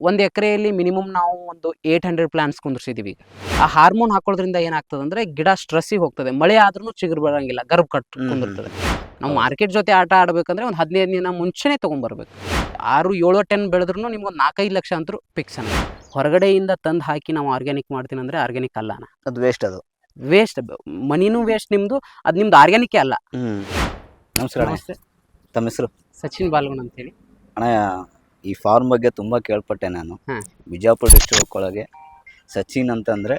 ಒಂದು ಎಕರೆಯಲ್ಲಿ ಮಿನಿಮಮ್ ನಾವು ಒಂದು ಏಟ್ ಹಂಡ್ರೆಡ್ ಪ್ಲಾಂಟ್ಸ್ ಕುಂದಿರ್ಸಿದೀವಿ. ಆ ಹಾರ್ಮೋನ್ ಹಾಕೋದ್ರಿಂದ ಏನಾಗ್ತದೆ ಅಂದ್ರೆ ಗಿಡ ಸ್ಟ್ರೆಸ್ಸಿಗೆ ಹೋಗ್ತದೆ. ಮಳೆ ಆದ್ರೂ ಚಿಗುರು ಬರಂಗಿಲ್ಲ ಗರ್ಭ ಕಟ್ ಕುಂದಿರ್ತದೆ. ನಾವು ಮಾರ್ಕೆಟ್ ಜೊತೆ ಆಟ ಆಡಬೇಕಂದ್ರೆ ಒಂದು ಹದಿನೈದು ದಿನ ಮುಂಚೆನೆ ತೊಗೊಂಡ್ಬರ್ಬೇಕು ಆರು ಏಳು ಟೆನ್ ಬೆಳೆದ್ರೂ ನಿಮ್ಗೆ ಒಂದು ನಾಲ್ಕೈದು ಲಕ್ಷ ಅಂತೂ ಫಿಕ್ಸ್ ಅನ್ನ ಹೊರಗಡೆಯಿಂದ ತಂದು ಹಾಕಿ ನಾವು ಆರ್ಗ್ಯಾನಿಕ್ ಮಾಡ್ತೀನಿ ಅಂದ್ರೆ ಆರ್ಗ್ಯಾನಿಕ್ ಅಲ್ಲ ಅದು ವೇಸ್ಟ್ ಅದು. ವೇಸ್ಟ್ ಮನಿನೂ ವೇಸ್ಟ್ ನಿಮ್ಮದು ಅದು ನಿಮ್ದು ಆರ್ಗ್ಯಾನಿಕ್ ಅಲ್ಲ. ನಮಸ್ಕಾರ ನಮಸ್ತೆ. ತಮ್ಮ ಹೆಸರು? ಸಚಿನ್ ಬಾಲ್ಗುಣ ಅಂತೇಳಿ. ಅಣ್ಣ ಈ ಫಾರ್ಮ್ ಬಗ್ಗೆ ತುಂಬ ಕೇಳ್ಪಟ್ಟೆ ನಾನು. ಹಾ. ಬಿಜಾಪುರ ಡಿಸ್ಟ್ರಿಕ್ ಒಳಗೆ ಸಚಿನ್ ಅಂತಂದ್ರೆ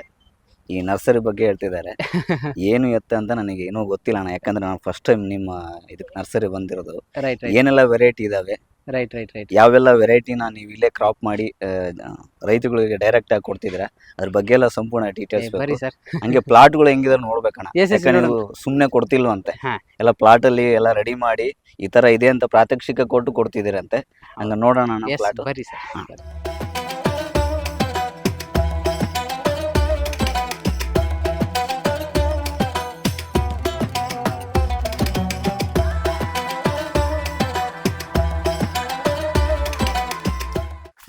ಈ ನರ್ಸರಿ ಬಗ್ಗೆ ಹೇಳ್ತಿದ್ದಾರೆ. ಏನು ಎತ್ತ ಅಂತ ನನಗೆ ಏನೂ ಗೊತ್ತಿಲ್ಲ ಅಣ್ಣ. ಯಾಕಂದ್ರೆ ನಾನು ಫಸ್ಟ್ ಟೈಮ್ ನಿಮ್ಮ ಇದಕ್ಕೆ ನರ್ಸರಿ ಬಂದಿರೋದು. ರೈಟ್ ರೈಟ್ ಏನೆಲ್ಲ ವೆರೈಟಿ ಇದಾವೆ? ರೈಟ್ ರೈಟ್ ರೈಟ್ ಯಾವೆಲ್ಲ ವೆರೈಟಿನ ನೀವು ಇಲ್ಲೇ ಕ್ರಾಪ್ ಮಾಡಿ ಆ, ರೈತಗಳಿಗೆ ಡೈರೆಕ್ಟ್ ಆಗಿ ಕೊಡ್ತಿದ್ದೀರಾ? ಅದ್ರ ಬಗ್ಗೆ ಎಲ್ಲ ಸಂಪೂರ್ಣ ಡೀಟೇಲ್ಸ್ ಬರಿ ಬೇಕು. ಸರ್ ಹಂಗೆ ಪ್ಲಾಟ್ಗಳು ಗಳು ನೋಡ್ಬೇಕಣ್ಣ. Yes, yes, ಯಾಕಂದ್ರೆ ನೋಡೋಣ. ನೀವು ಸುಮ್ಮನೆ ಕೊಡ್ತಿಲ್ವಂತೆ. ಹಾ. ಎಲ್ಲ ಪ್ಲಾಟ್ ಅಲ್ಲಿ ಎಲ್ಲ ರೆಡಿ ಮಾಡಿ ಈ ತರ ಇದೆ ಅಂತ ಪ್ರಾತ್ಯಕ್ಷಿಕ ಕೊಟ್ಟು ಕೊಡ್ತಿದ್ದೀರಂತೆ. ಹಂಗ ನೋಡೋಣ ಎಸ್ ಪ್ಲಾಟ್ ಸರ್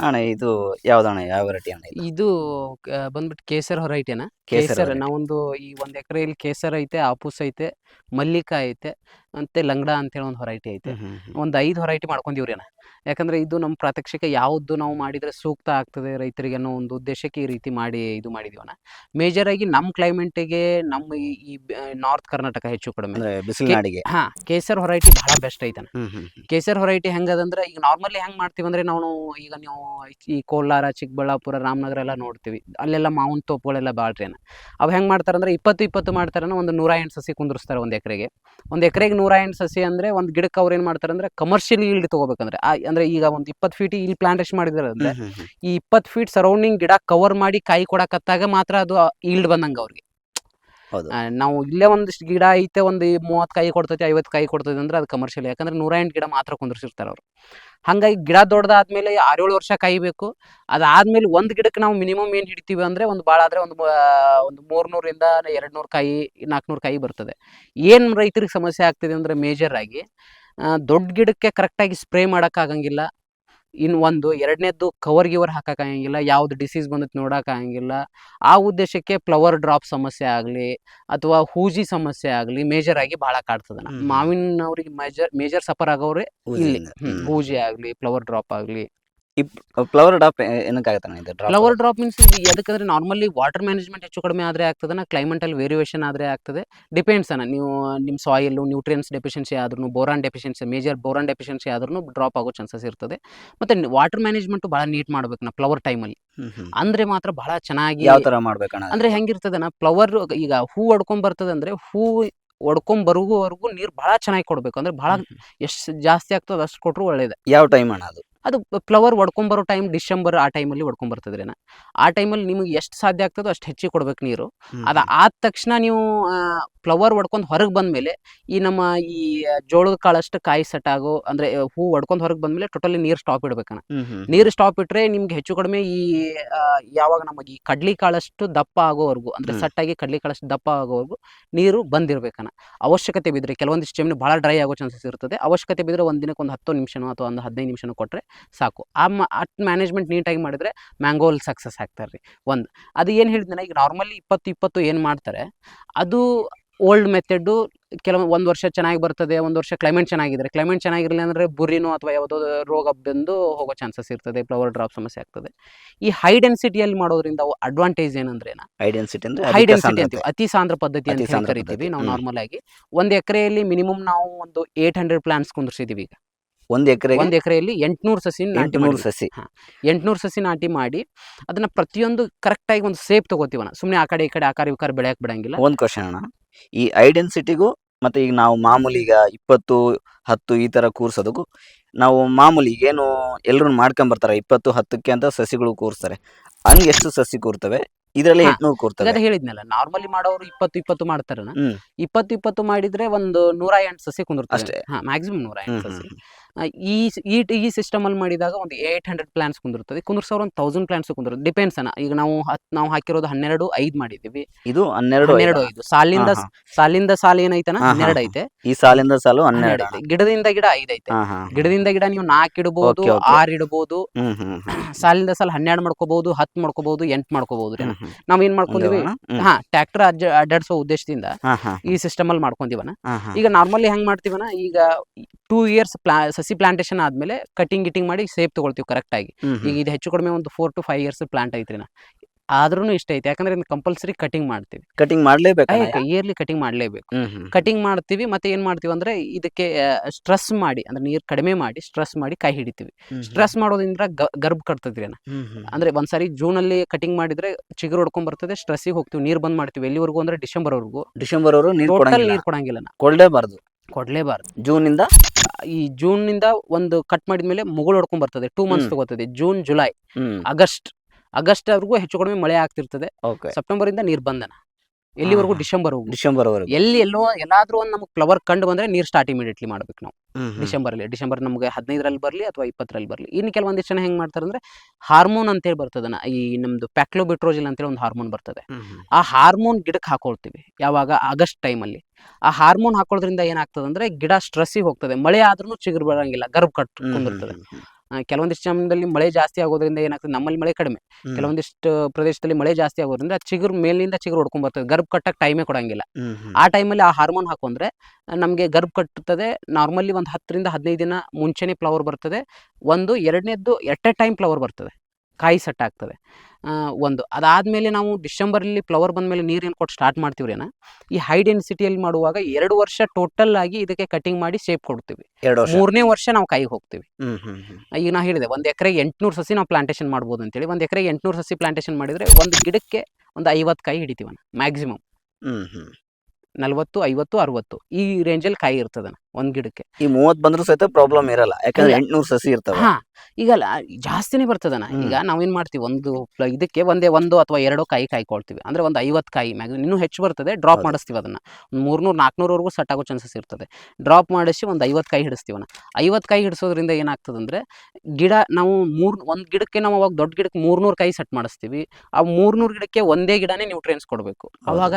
ಅಣ್ಣ ಇದು ಯಾವ್ದಣ್ಣ ಯಾವ ವೆರೈಟಿ ಅಣ್ಣ ಇದು? ಇದು ಕ- ಬಂದ್ಬಿಟ್ಟು ಕೇಸರ್ ಹೊರೈಟಿನ ಕೇಸರ್ ಕೇಸರ್ variety. ನಾವೊಂದು ಈ ಒಂದ್ ಎಕರೆಯಲ್ಲಿ ಕೇಸರ್ ಐತೆ ಆಪೂಸ್ ಐತೆ ಮಲ್ಲಿಕ ಐತೆ. ಮತ್ತೆ ಲಂಗಡ ಅಂತೇಳಿ ಒಂದು ಹೊರೈಟಿ ಐತೆ. ಒಂದು ಐದು ಹೊರೈಟಿ ಮಾಡ್ಕೊಂಡಿವ್ರಿ ಅಣ್ಣ. ಯಾಕಂದ್ರೆ ಇದು ನಮ್ಮ ಪ್ರಾತ್ಯಕ್ಷಿಕ ಯಾವ್ದು ನಾವು ಮಾಡಿದ್ರೆ ಸೂಕ್ತ ಆಗ್ತದೆ ರೈತರಿಗೆ ಅನ್ನೋ ಒಂದು ಉದ್ದೇಶಕ್ಕೆ ಈ ರೀತಿ ಮಾಡಿ ಇದು ಮಾಡಿದೀವನ ಮೇಜರ್ ಆಗಿ ನಮ್ಮ ಕ್ಲೈಮೇಟಿಗೆ ನಮ್ಮ ಈ- ನಾರ್ತ್ ಕರ್ನಾಟಕ ಹೆಚ್ಚು ಕಡಿಮೆ. ಹಾ ಕೇಸರ್ ಹೊರೈಟಿ ಬಹಳ ಬೆಸ್ಟ್ ಐತನ ಕೇಸರ್ ಹೊರೈಟಿ ಹೆಂಗದಂದ್ರೆ ಈಗ ನಾರ್ಮಲಿ ಹೆಂಗ್ ಮಾಡ್ತೀವಿ ಅಂದ್ರೆ ನಾವು ಈಗ ನೀವು ಈ ಕೋಲಾರ ಚಿಕ್ಕಬಳ್ಳಾಪುರ ರಾಮನಗರ ಎಲ್ಲ ನೋಡ್ತೀವಿ. ಅಲ್ಲೆಲ್ಲ ಮಾವಿನ ತೋಪುಗಳೆಲ್ಲ ಬಾಳ್ರಿ ಅವ್ ಅವು ಹೆಂಗ್ ಮಾಡ್ತಾರಂದ್ರೆ ಇಪ್ಪತ್ತು ಇಪ್ಪತ್ತು ಮಾಡ್ತಾರನ ಒಂದು ನೂರ ಎಂಟು ಸಸಿ ಕುಂದಿರ್ಸ್ತಾರೆ ಒಂದು ಎಕರೆಗೆ. ಒಂದು ಎಕರೆಗೆ ನೂರ ಎಂಟು ಸಸಿ ಅಂದ್ರೆ ಒಂದು ಗಿಡಕ್ಕೆ ಅವ್ರು ಏನ್ ಮಾಡ್ತಾರೆ ಅಂದ್ರೆ ಕಮರ್ಷಿಯಲ್ ಈಲ್ಡ್ ತಗೋಬೇಕಂದ್ರೆ. ಅಂದ್ರೆ ಈಗ ಒಂದು ಇಪ್ಪತ್ತು ಫೀಟ್ ಇಲ್ಲಿ ಪ್ಲಾಂಟೇಶನ್ ಮಾಡಿದ್ರೆ ಅಂದ್ರೆ ಈ ಇಪ್ಪತ್ತು ಫೀಟ್ ಸರೌಂಡಿಂಗ್ ಗಿಡ ಕವರ್ ಮಾಡಿ ಕಾಯಿ ಕೊಡಕತ್ತಾಗ ಮಾತ್ರ ಅದು ಈಲ್ಡ್ ಬಂದಂಗ ಅವ್ರಿಗೆ. ನಾವು ಇಲ್ಲೇ ಒಂದಿಷ್ಟು ಗಿಡ ಐತೆ, ಒಂದು ಮೂವತ್ತು ಕಾಯಿ ಕೊಡ್ತೈತಿ, ಐವತ್ತು ಕಾಯಿ ಕೊಡ್ತೈತಿ ಅಂದ್ರೆ ಅದು ಕಮರ್ಷಿಯಲ್ ಯಾಕಂದ್ರೆ ನೂರ ಎಂಟು ಗಿಡ ಮಾತ್ರ ಕುಂದಿರ್ಸಿರ್ತಾರೆ ಅವರು. ಹಂಗಾಗಿ ಗಿಡ ದೊಡ್ಡದಾದ್ಮೇಲೆ ಆರೇಳು ವರ್ಷ ಕಾಯ್ಬೇಕು ಅದಾದ್ಮೇಲೆ ಒಂದು ಗಿಡಕ್ಕೆ ನಾವು ಮಿನಿಮಮ್ ಏನು ಹಿಡಿತೀವಿ ಅಂದ್ರೆ ಒಂದು ಭಾಳ ಆದ್ರೆ ಒಂದು ಒಂದು ಮೂರ್ನೂರಿಂದ ಎರಡು ನೂರು ಕಾಯಿ ನಾಲ್ಕುನೂರು ಕಾಯಿ ಬರ್ತದೆ. ಏನು ರೈತರಿಗೆ ಸಮಸ್ಯೆ ಆಗ್ತಿದೆ ಅಂದ್ರೆ ಮೇಜರ್ ಆಗಿ ದೊಡ್ಡ ಗಿಡಕ್ಕೆ ಕರೆಕ್ಟಾಗಿ ಸ್ಪ್ರೇ ಮಾಡೋಕ್ಕಾಗಂಗಿಲ್ಲ ಇನ್ನು ಒಂದು ಎರಡನೇದ್ದು ಕವರ್ ಗಿವರ್ ಹಾಕಕ್ಕಾಗಂಗಿಲ್ಲ ಯಾವ್ದು ಡಿಸೀಸ್ ಬಂದತ್ ನೋಡಕ್ ಆಗಂಗಿಲ್ಲ ಆ ಉದ್ದೇಶಕ್ಕೆ ಫ್ಲವರ್ ಡ್ರಾಪ್ ಸಮಸ್ಯೆ ಆಗಲಿ ಅಥವಾ ಹೂಜಿ ಸಮಸ್ಯೆ ಆಗಲಿ ಮೇಜರ್ ಆಗಿ ಭಾಳ ಕಾಡ್ತದ ಮಾವಿನವ್ರಿಗೆ ಮಾವಿನ ಅವ್ರಿಗೆ ಮೇಜರ್ ಮೇಜರ್ ಸಫರ್ ಆಗೋರೆ ಇಲ್ಲಿ ಹೂಜಿ ಆಗಲಿ ಫ್ಲವರ್ ಡ್ರಾಪ್ ಆಗಲಿ. ಫ್ಲವರ್ ಡ್ರಾಪ್ ಏನಕ್ಕಾಗತ್ತೆ ಇದು ಫ್ಲವರ್ ಡ್ರಾಪ್ ಮೀನ್ಸ್ ಯಾಕಂದ್ರೆ ನಾರ್ಮಲಿ ವಾಟರ್ ಮ್ಯಾನೇಜ್ಮೆಂಟ್ ಹೆಚ್ಚು ಕಡಿಮೆ ಆದರೆ ಆಗ್ತದೆ ನಾ ಕ್ಲೈಮೇಟಲ್ಲಿ ವೇರಿಯೇಷನ್ ಆದರೆ ಆಗ್ತದೆ. ಡಿಪೆಂಡ್ಸ್ ಅನ್ನ ನೀವು ನಿಮ್ಮ ಸಾಯಿಲು ನ್ಯೂಟ್ರಿಯನ್ಸ್ ಡೆಫಿಷಿಯನ್ಸಿ ಆದ್ರೂ boron deficiency major boron deficiency ಆದ್ರೂ ಡ್ರಾಪ್ ಆಗೋ ಚಾನ್ಸಸ್ ಇರ್ತದೆ. ಮತ್ತೆ ವಾಟರ್ ಮ್ಯಾನೇಜ್ಮೆಂಟ್ ಭಾಳ ನೀಟ್ ಮಾಡ್ಬೇಕು ನಾ ಫ್ಲವರ್ ಟೈಮಲ್ಲಿ ಅಂದ್ರೆ ಮಾತ್ರ ಬಹಳ ಚೆನ್ನಾಗಿ ಯಾವ ತರ ಮಾಡ್ಬೇಕಣ್ಣ? ಅಂದ್ರೆ ನಾ ಫ್ಲವರ್ ಈಗ ಹೂ ಹೊಡ್ಕೊಂಡ್ ಬರ್ತದೆ ಅಂದ್ರೆ ಹೂ ಒಡ್ಕೊಂಡ್ ಬರುವವರೆಗೂ ನೀರು ಬಹಳ ಚೆನ್ನಾಗಿ ಕೊಡ್ಬೇಕು. ಅಂದ್ರೆ ಬಹಳ ಎಷ್ಟು ಜಾಸ್ತಿ ಆಗ್ತದೆ ಅಷ್ಟು ಕೊಟ್ಟರು ಒಳ್ಳೇದು. ಯಾವ ಟೈಮ್ ಅಣ್ಣ ಅದು? ಅದು ಫ್ಲವರ್ ಒಡ್ಕೊಂಬರೋ ಟೈಮ್ ಡಿಸೆಂಬರ್ ಆ ಟೈಮಲ್ಲಿ ಹೊಡ್ಕೊಂಬರ್ತದ್ರಿ ನಾ ಆ ಟೈಮಲ್ಲಿ ನಿಮಗೆ ಎಷ್ಟು ಸಾಧ್ಯ ಆಗ್ತದೋ ಅಷ್ಟು ಹೆಚ್ಚಿಗೆ ಕೊಡ್ಬೇಕು ನೀರು. ಅದು ಆದ ತಕ್ಷಣ ನೀವು ಫ್ಲವರ್ ಹೊಡ್ಕೊಂಡು ಹೊರಗೆ ಬಂದ್ಮೇಲೆ ಈ ನಮ್ಮ ಈ ಜೋಳದ ಕಾಳಷ್ಟು ಕಾಯಿ ಸೆಟ್ ಆಗೋ ಅಂದ್ರೆ ಹೂ ಹೊಡ್ಕೊಂಡು ಹೊರಗೆ ಬಂದ್ಮೇಲೆ ಟೋಟಲಿ ನೀರು ಸ್ಟಾಪ್ ಇಡ್ಬೇಕನ ನೀರು ಸ್ಟಾಪ್ ಇಟ್ರೆ ನಿಮ್ಗೆ ಹೆಚ್ಚು ಕಡಿಮೆ ಈ ಯಾವಾಗ ನಮಗೆ ಈ ಕಡ್ಲಿ ಕಾಳಷ್ಟು ದಪ್ಪ ಆಗೋವರೆಗೂ ಅಂದ್ರೆ ಸೆಟ್ ಸಟ್ಟಾಗಿ ಕಡ್ಲಿ ಕಾಳಷ್ಟು ದಪ್ಪ ಆಗೋವರೆಗೂ ನೀರು ಬಂದಿರ್ಬೇಕನ ಅವಶ್ಯಕತೆ ಬಿದ್ದರೆ ಕೆಲವೊಂದಿಷ್ಟು ಜಮೀನು ಭಾಳ ಡ್ರೈ ಆಗೋ ಚಾನ್ಸಸ್ ಇರ್ತದೆ. ಅವಶ್ಯಕತೆ ಬಿದ್ದರೆ ಒಂದು ದಿನಕ್ಕೆ ಒಂದು ಹತ್ತು ನಿಮಿಷನೋ ಅಥವಾ ಒಂದು ಹದಿನೈದು ನಿಮಿಷನೋ ಕೊಟ್ಟರೆ ಸಾಕು. ಆ ಅಟ್ ಮ್ಯಾನೇಜ್ಮೆಂಟ್ ನೀಟಾಗಿ ಮಾಡಿದ್ರೆ ಮ್ಯಾಂಗೋಲ್ ಸಕ್ಸಸ್ ಆಗ್ತಾರೆ ರೀ ಒಂದು. ಅದು ಏನು ಹೇಳಿದ್ನ ಈಗ ನಾರ್ಮಲಿ ಇಪ್ಪತ್ತು ಇಪ್ಪತ್ತು ಏನು ಮಾಡ್ತಾರೆ ಅದು ಓಲ್ಡ್ ಮೆಥಡು ಕೆಲವು ಒಂದು ವರ್ಷ ಚೆನ್ನಾಗಿ ಬರ್ತದೆ ಒಂದು ವರ್ಷ ಕ್ಲೈಮೇಟ್ ಚೆನ್ನಾಗಿದ್ರೆ. ಕ್ಲೈಮೇಟ್ ಚೆನ್ನಾಗಿರಲಿಲ್ಲ ಅಂದರೆ ಬುರಿನೋ ಅಥವಾ ಯಾವುದೋ ರೋಗ ಬಂದು ಹೋಗೋ ಚಾನ್ಸಸ್ ಇರ್ತದೆ ಫ್ಲವರ್ ಡ್ರಾಪ್ ಸಮಸ್ಯೆ ಆಗ್ತದೆ. ಈ ಹೈ ಡೆನ್ಸಿಟಿಯಲ್ಲಿ ಮಾಡೋದ್ರಿಂದ ಅಡ್ವಾಂಟೇಜ್ ಏನಂದ್ರೆ ಹೈ ಡೆನ್ಸಿಟಿ ಅಂದ್ರೆ ಹೈ ಡೆನ್ಸಿಟಿ ಅಂತೀವಿ ಅತಿ ಸಾಂದ್ರ ಪದ್ಧತಿ ಅಂತ ಕರಿತೀವಿ. ನಾವು. ನಾರ್ಮಲ್ ಆಗಿ ಒಂದು ಎಕರೆಯಲ್ಲಿ ಮಿನಿಮಮ್ ನಾವು ಒಂದು ಏಟ್ ಹಂಡ್ರೆಡ್ ಪ್ಲಾಂಟ್ಸ್ ಕುಂದಿರ್ಸಿದೀವಿ ಈಗ. ಒಂದು ಎಕರೆ ಒಂದು ಎಕರೆಯಲ್ಲಿ ಎಂಟುನೂರು ಸಸಿ ನಾಟಿ ಮಾಡಿ. ಸಸಿ. ಎಂಟುನೂರು ಸಸಿ ನಾಟಿ ಮಾಡಿ ಅದನ್ನ ಪ್ರತಿಯೊಂದು ಕರೆಕ್ಟಾಗಿ ಒಂದು ಸೇಫ್ ತಗೋತೀವನ ಸುಮ್ಮನೆ ಆ ಕಡೆ ಈ ಕಡೆ ಆಕಾರ ವಿಕಾರ ಬೆಳೆಯಕ್ ಬಿಡಂಗಿಲ್ಲ. ಒಂದು ಕ್ವಶನ್ ಅಣ್ಣ. ಈ ಐಡೆನ್ಸಿಟಿಗೂ ಮತ್ತೆ ಈಗ ನಾವು ಮಾಮೂಲಿ ಈಗ ಇಪ್ಪತ್ತು ಹತ್ತು ಈ ತರ ಕೂರಿಸೋದಕ್ಕೂ ನಾವು ಮಾಮೂಲಿ ಏನು ಎಲ್ಲರೂ ಮಾಡ್ಕೊಂಬರ್ತಾರೆ ಇಪ್ಪತ್ತು ಹತ್ತಕ್ಕೆ ಅಂತ ಸಸಿಗಳು ಕೂರಿಸ್ತಾರೆ. ಹಂಗೆ ಎಷ್ಟು ಸಸಿ ಕೂರ್ತವೆ? ಇದರಲ್ಲಿ ಎಂಟ್ನೂರು ಕೂರ್ತವೆ. ಅದೇ ಹೇಳಿದ್ನಲ್ಲ ನಾರ್ಮಲಿ ಮಾಡೋರು ಇಪ್ಪತ್ತು ಇಪ್ಪತ್ತು ಮಾಡ್ತಾರನ. ಇಪ್ಪತ್ತು ಇಪ್ಪತ್ತು ಮಾಡಿದ್ರೆ ಒಂದು ನೂರ ಎಂಟು ಸಸಿ ಅಷ್ಟೇ. ಕುಂದಿರ್ತದೆ ಹಾ ಮ್ಯಾಕ್ಸಿಮಮ್ ನೂರ ಎಂಟು ಸಸಿ. ಈ ಈ ಈ ಸಿಸ್ಟಮ್ ಅಲ್ಲಿ ಮಾಡಿದಾಗ ಒಂದು ಏಟ್ ಹಂಡ್ರೆಡ್ ಪ್ಲಾನ್ಸ್ ಕುಂದಿರ್ತದೆ ಕುಂದ್ರಸೋರು ಒಂದು ತೌಸಂಡ್ ಪ್ಲಾನ್ಸ್ ಕುಂದಿರುತ್ತೆ ಡಿಪೆಂಡ್ಸ್ ಅನ್ನ ಈಗ ನಾವು ಹತ್ ನಾವು ಹಾಕಿರೋದು ಹನ್ನೆರಡು ಐದು ಮಾಡಿದ್ದೀವಿ. ಇದು ಹನ್ನೆರಡು ಹನ್ನೆರಡು ಐದಾ? ಸಾಲಿಂದ. ಸಾಲಿಂದ ಸಾಲ ಏನೈತನ ಹನ್ನೆರಡು ಐತೆ. ಈ ಸಾಲಿಂದ ಸಾಲು ಹನ್ನೆರಡು ಐತೆ. ಗಿಡದಿಂದ ಗಿಡ ಐದು ಐತೆ. ಗಿಡದಿಂದ ಗಿಡ ನೀವು ನಾಲ್ಕು ಇಡಬಹುದು ಆರ್ ಹ್ಮ್ ಸಾಲಿಂದ ಸಾಲ ಹನ್ನೆರಡು ಮಾಡ್ಕೋಬಹುದು ಹತ್ತು ಮಾಡ್ಕೋಬಹುದು ಎಂಟು ಮಾಡ್ಕೋಬಹುದು. ನಾವ್ ಏನ್ ಮಾಡ್ಕೊಂಡಿವಿ. ಹಾ ಟ್ರ್ಯಾಕ್ಟರ್ ಅಡ್ಡಾಡ್ಸೋ ಉದ್ದೇಶದಿಂದ ಈ ಸಿಸ್ಟಮ್ ಅಲ್ಲಿ ಹಾ ಈಗ ನಾರ್ಮಲಿ ಹೆಂಗ್ ಮಾಡ್ತೀವನ ಈಗ ಟೂ ಇಯರ್ಸ್ ಪ್ಲಾ ಸಸಿ ಪ್ಲಾಂಟೇಶನ್ ಆದ್ಮೇಲೆ ಕಟಿಂಗ್ ಗಿಟಿಂಗ್ ಮಾಡಿ ಸೇಫ್ ತಗೊಳ್ತೀವಿ ಕರೆಕ್ಟ್ ಆಗಿ. ಈಗ ಇದು ಹೆಚ್ಚು ಕಡಿಮೆ ಒಂದು four to five years plant ಐತ್ರಿ ನಾ. ಆದ್ರೂ ಇಷ್ಟ ಐತೆ. ಯಾಕಂದ್ರೆ ಕಂಪಲ್ಸರಿ ಕಟಿಂಗ್ ಮಾಡ್ತೀವಿ. ಕಟಿಂಗ್ ಮಾಡ್ಲೇಬೇಕು ಇಯರ್ಲಿ ಕಟಿಂಗ್ ಮಾಡ್ಲೇಬೇಕು. ಕಟಿಂಗ್ ಮಾಡ್ತೀವಿ ಮತ್ತೆ ಏನ್ ಮಾಡ್ತೀವಿ ಅಂದ್ರೆ ಇದಕ್ಕೆ ಸ್ಟ್ರೆಸ್ ಮಾಡಿ ಅಂದ್ರೆ ನೀರ್ ಕಡಿಮೆ ಮಾಡಿ ಸ್ಟ್ರೆಸ್ ಮಾಡಿ ಕೈ ಹಿಡಿತೀವಿ. ಸ್ಟ್ರೆಸ್ ಮಾಡೋದ್ರಿಂದ ಗರ್ಭ ಕಟ್ತದ್ರಿ ಅಂದ್ರೆ ಒಂದ್ಸಾರಿ ಜೂನ್ ಅಲ್ಲಿ ಕಟಿಂಗ್ ಮಾಡಿದ್ರೆ ಚಿಗುರು ಹೊಡ್ಕೊಂಡ್ ಬರ್ತದೆ ಸ್ಟ್ರೆಸ್ ಹೋಗ್ತೀವಿ. ನೀರ್ ಬಂದ್ ಮಾಡ್ತೀವಿ. ಎಲ್ಲಿವರೆಗೂ ಅಂದ್ರೆ ಡಿಸೆಂಬರ್ ವರೆಗೂ ಡಿಸೆಂಬರ್ ಅವರು ನೀರು ಕೊಡಂಗಿಲ್ಲ. ನೀರ್ ಕೊಡಂಗಿಲ್ಲ ಕೊಡ್ಲೇಬಾರ್ದು. ಕೊಡ್ಲೇಬಾರ್ದು. ಜೂನ್ ಇಂದ ಈ ಜೂನ್ನಿಂದ ಒಂದು ಕಟ್ ಮಾಡಿದ್ಮೇಲೆ ಮುಗುಳು ಹೊಡ್ಕೊಂಡ್ ಬರ್ತದೆ ಟೂ ಮಂತ್ಸ್ ತಗೋತದೆ ಜೂನ್ ಜುಲೈ ಆಗಸ್ಟ್. ಆಗಸ್ಟ್ ಅವ್ರಿಗೂ ಹೆಚ್ಚು ಕಡಿಮೆ ಮಳೆ ಆಗ್ತಿರ್ತದೆ. ಓಕೆ ಸೆಪ್ಟೆಂಬರ್ ಇಂದ ನಿರ್ಬಂಧನ. ಎಲ್ಲಿವರೆಗೂ. ಡಿಸೆಂಬರ್ ಡಿಸೆಂಬರ್ ವರೆಗೂ ಎಲ್ಲಿ ಎಲ್ಲೋ ಎಲ್ಲಾದ್ರೂ ಒಂದು ನಮ್ಗೆ ಫ್ಲವರ್ ಕಂಡು ಬಂದ್ರೆ ನೀರ್ ಸ್ಟಾರ್ಟ್ ಇಮಿಡಿಯೇಟ್ಲಿ ಮಾಡ್ಬೇಕು ನಾವು. ಡಿಸೆಂಬರ್ ಅಲ್ಲಿ ಡಿಸೆಂಬರ್ ನಮ್ಗೆ ಹದಿನೈದರಲ್ಲಿ ಬರಲಿ ಅಥವಾ ಇಪ್ಪತ್ತರಲ್ಲಿ ಬರಲಿ. ಇನ್ನು ಕೆಲವೊಂದಿಷ್ಟು ಜನ ಹೆಂಗ್ ಮಾಡ್ತಾರೆ ಅಂದ್ರೆ ಹಾರ್ಮೋನ್ ಅಂತೇಳಿ ಬರ್ತದನ ಈ ನಮ್ದು ಪ್ಯಾಕ್ಲೋಬಿಟ್ರೋಜಿಲ್ ಅಂತೇಳಿ ಒಂದು ಹಾರ್ಮೋನ್ ಬರ್ತದೆ. ಆ ಹಾರ್ಮೋನ್ ಗಿಡಕ್ಕೆ ಹಾಕೊಳ್ತೀವಿ ಯಾವಾಗ ಆಗಸ್ಟ್ ಟೈಮಲ್ಲಿ ಆ ಹಾರ್ಮೋನ್ ಹಾಕೊಳ್ಳೋದ್ರಿಂದ ಏನಾಗ್ತದೆ ಅಂದ್ರೆ ಗಿಡ ಸ್ಟ್ರೆಸ್ಸಿಗೆ ಹೋಗ್ತದೆ. ಮಳೆ ಆದ್ರೂ ಚಿಗುರು ಬರಂಗಿಲ್ಲ ಗರ್ಭ ಕಟ್ ಕುಂದಿರ್ತದೆ. ಕೆಲವೊಂದಿಷ್ಟು ಜಮದಲ್ಲಿ ಮಳೆ ಜಾಸ್ತಿ ಆಗೋದ್ರಿಂದ ಏನಾಗ್ತದೆ ನಮ್ಮಲ್ಲಿ ಮಳೆ ಕಡಿಮೆ. ಕೆಲವೊಂದಿಷ್ಟು ಪ್ರದೇಶದಲ್ಲಿ ಮಳೆ ಜಾಸ್ತಿ ಆಗೋದ್ರಿಂದ ಚಿಗುರು ಮೇಲಿಂದ ಚಿಗುರು ಹೊಡ್ಕೊಂಡ್ ಬರ್ತದೆ. ಗರ್ಭ ಕಟ್ಟಕ್ಕೆ ಟೈಮೇ ಕೊಡಂಗಿಲ್ಲ. ಆ ಟೈಮಲ್ಲಿ ಆ ಹಾರ್ಮೋನ್ ಹಾಕೊಂಡ್ರೆ ನಮಗೆ ಗರ್ಭ ಕಟ್ಟುತ್ತದೆ. ನಾರ್ಮಲಿ ಒಂದು ಹತ್ತರಿಂದ ಹದಿನೈದು ದಿನ ಮುಂಚೆನೇ ಫ್ಲವರ್ ಬರ್ತದೆ. ಒಂದು ಎರಡನೇದ್ದು ಎಟ್ ಎ ಟೈಮ್ ಫ್ಲವರ್ ಬರ್ತದೆ. ಕಾಯಿ ಸೆಟ್ ಆಗ್ತದೆ ಒಂದು. ಅದಾದಮೇಲೆ ನಾವು ಡಿಸೆಂಬರಲ್ಲಿ ಫ್ಲವರ್ ಬಂದ ಮೇಲೆ ನೀರೇನು ಕೊಟ್ಟು ಸ್ಟಾರ್ಟ್ ಮಾಡ್ತೀವಿ ಅಣ್ಣ ಈ ಹೈ ಡೆನ್ಸಿಟಿಯಲ್ಲಿ ಮಾಡುವಾಗ ಎರಡು ವರ್ಷ ಟೋಟಲ್ ಆಗಿ ಇದಕ್ಕೆ ಕಟಿಂಗ್ ಮಾಡಿ ಶೇಪ್ ಕೊಡ್ತೀವಿ. ಮೂರನೇ ವರ್ಷ ನಾವು ಕಾಯಿಗೆ ಹೋಗ್ತೀವಿ. ಹ್ಮ್ ಹ್ಮ್ ಹ್ಮ್. ಈಗ ನಾ ಹೇಳಿದೆ ಒಂದು ಎಕರೆ ಎಂಟುನೂರು ಸಸಿ ನಾವು ಪ್ಲಾಂಟೇಶನ್ ಮಾಡ್ಬೋದು ಅಂತೇಳಿ. ಒಂದು ಎಕರೆ ಎಂಟುನೂರು ಸಸಿ ಪ್ಲಾಂಟೇಶನ್ ಮಾಡಿದರೆ ಒಂದು ಗಿಡಕ್ಕೆ ಒಂದು ಐವತ್ತು ಕಾಯಿ ಹಿಡಿತೀವನ ಮ್ಯಾಕ್ಸಿಮಮ್. ಹ್ಮ್ ಹ್ಮ್. ನಲ್ವತ್ತು ಐವತ್ತು ಅರವತ್ತು ಈ ರೇಂಜಲ್ಲಿ ಕಾಯಿ ಇರ್ತದಣ್ಣ. ಒಂದು ಗಿಡಕ್ಕೆ. ಈ ಮೂವತ್ ಬಂದ್ರು ಸಹಿತ ಪ್ರಾಬ್ಲಮ್ ಇರಲ್ಲ. ಯಾಕಂದ್ರೆ ಎಂಟ್ನೂರ್ ಸಸಿ ಇರ್ತವೆ. ಹಾ ಈಗ ಲ- ಜಾಸ್ತಿನೇ ಬರ್ತದನ ಈಗ ನಾವೇನ್ ಮಾಡ್ತೀವಿ ಒಂದು ಇದಕ್ಕೆ ಒಂದೇ ಒಂದು ಅಥವಾ ಎರಡು ಕಾಯಿ ಕಾಯ್ಕೊಳ್ತೀವಿ ಅಂದ್ರೆ ಒಂದು ಐವತ್ತು ಕಾಯಿ ಮ್ಯಾಗ ಇನ್ನೂ ಹೆಚ್ಚು ಬರ್ತದೆ ಡ್ರಾಪ್. ಮಾಡಿಸ್ತೀವಿ ಅದನ್ನ. ಒಂದು ಮೂರ್ನೂರು ನಾಲ್ಕುನೂರವರೆಗೂ ಸೆಟ್ ಆಗೋ ಚಾನ್ಸಸ್ ಇರ್ತದೆ. ಡ್ರಾಪ್ ಮಾಡಿಸಿ ಒಂದು ಐವತ್ತು ಕಾಯಿ ಹಿಡಿಸ್ತೀವನ ಐವತ್ತು ಕಾಯಿ ಹಿಡಿಸೋದ್ರಿಂದ ಏನಾಗ್ತದಂದ್ರೆ ಗಿಡ ನಾವು ಮೂರ್ ಒಂದು ಗಿಡಕ್ಕೆ ನಾವು ಅವಾಗ ದೊಡ್ಡ ಗಿಡಕ್ಕೆ ಮೂರ್ನೂರು ಕಾಯಿ ಸೆಟ್ ಮಾಡಿಸ್ತೀವಿ. ಆ ಮೂರ್ನೂರು ಗಿಡಕ್ಕೆ ಒಂದೇ ಗಿಡನೇ ನ್ಯೂಟ್ರಿಯನ್ಸ್ ಕೊಡಬೇಕು. ಅವಾಗ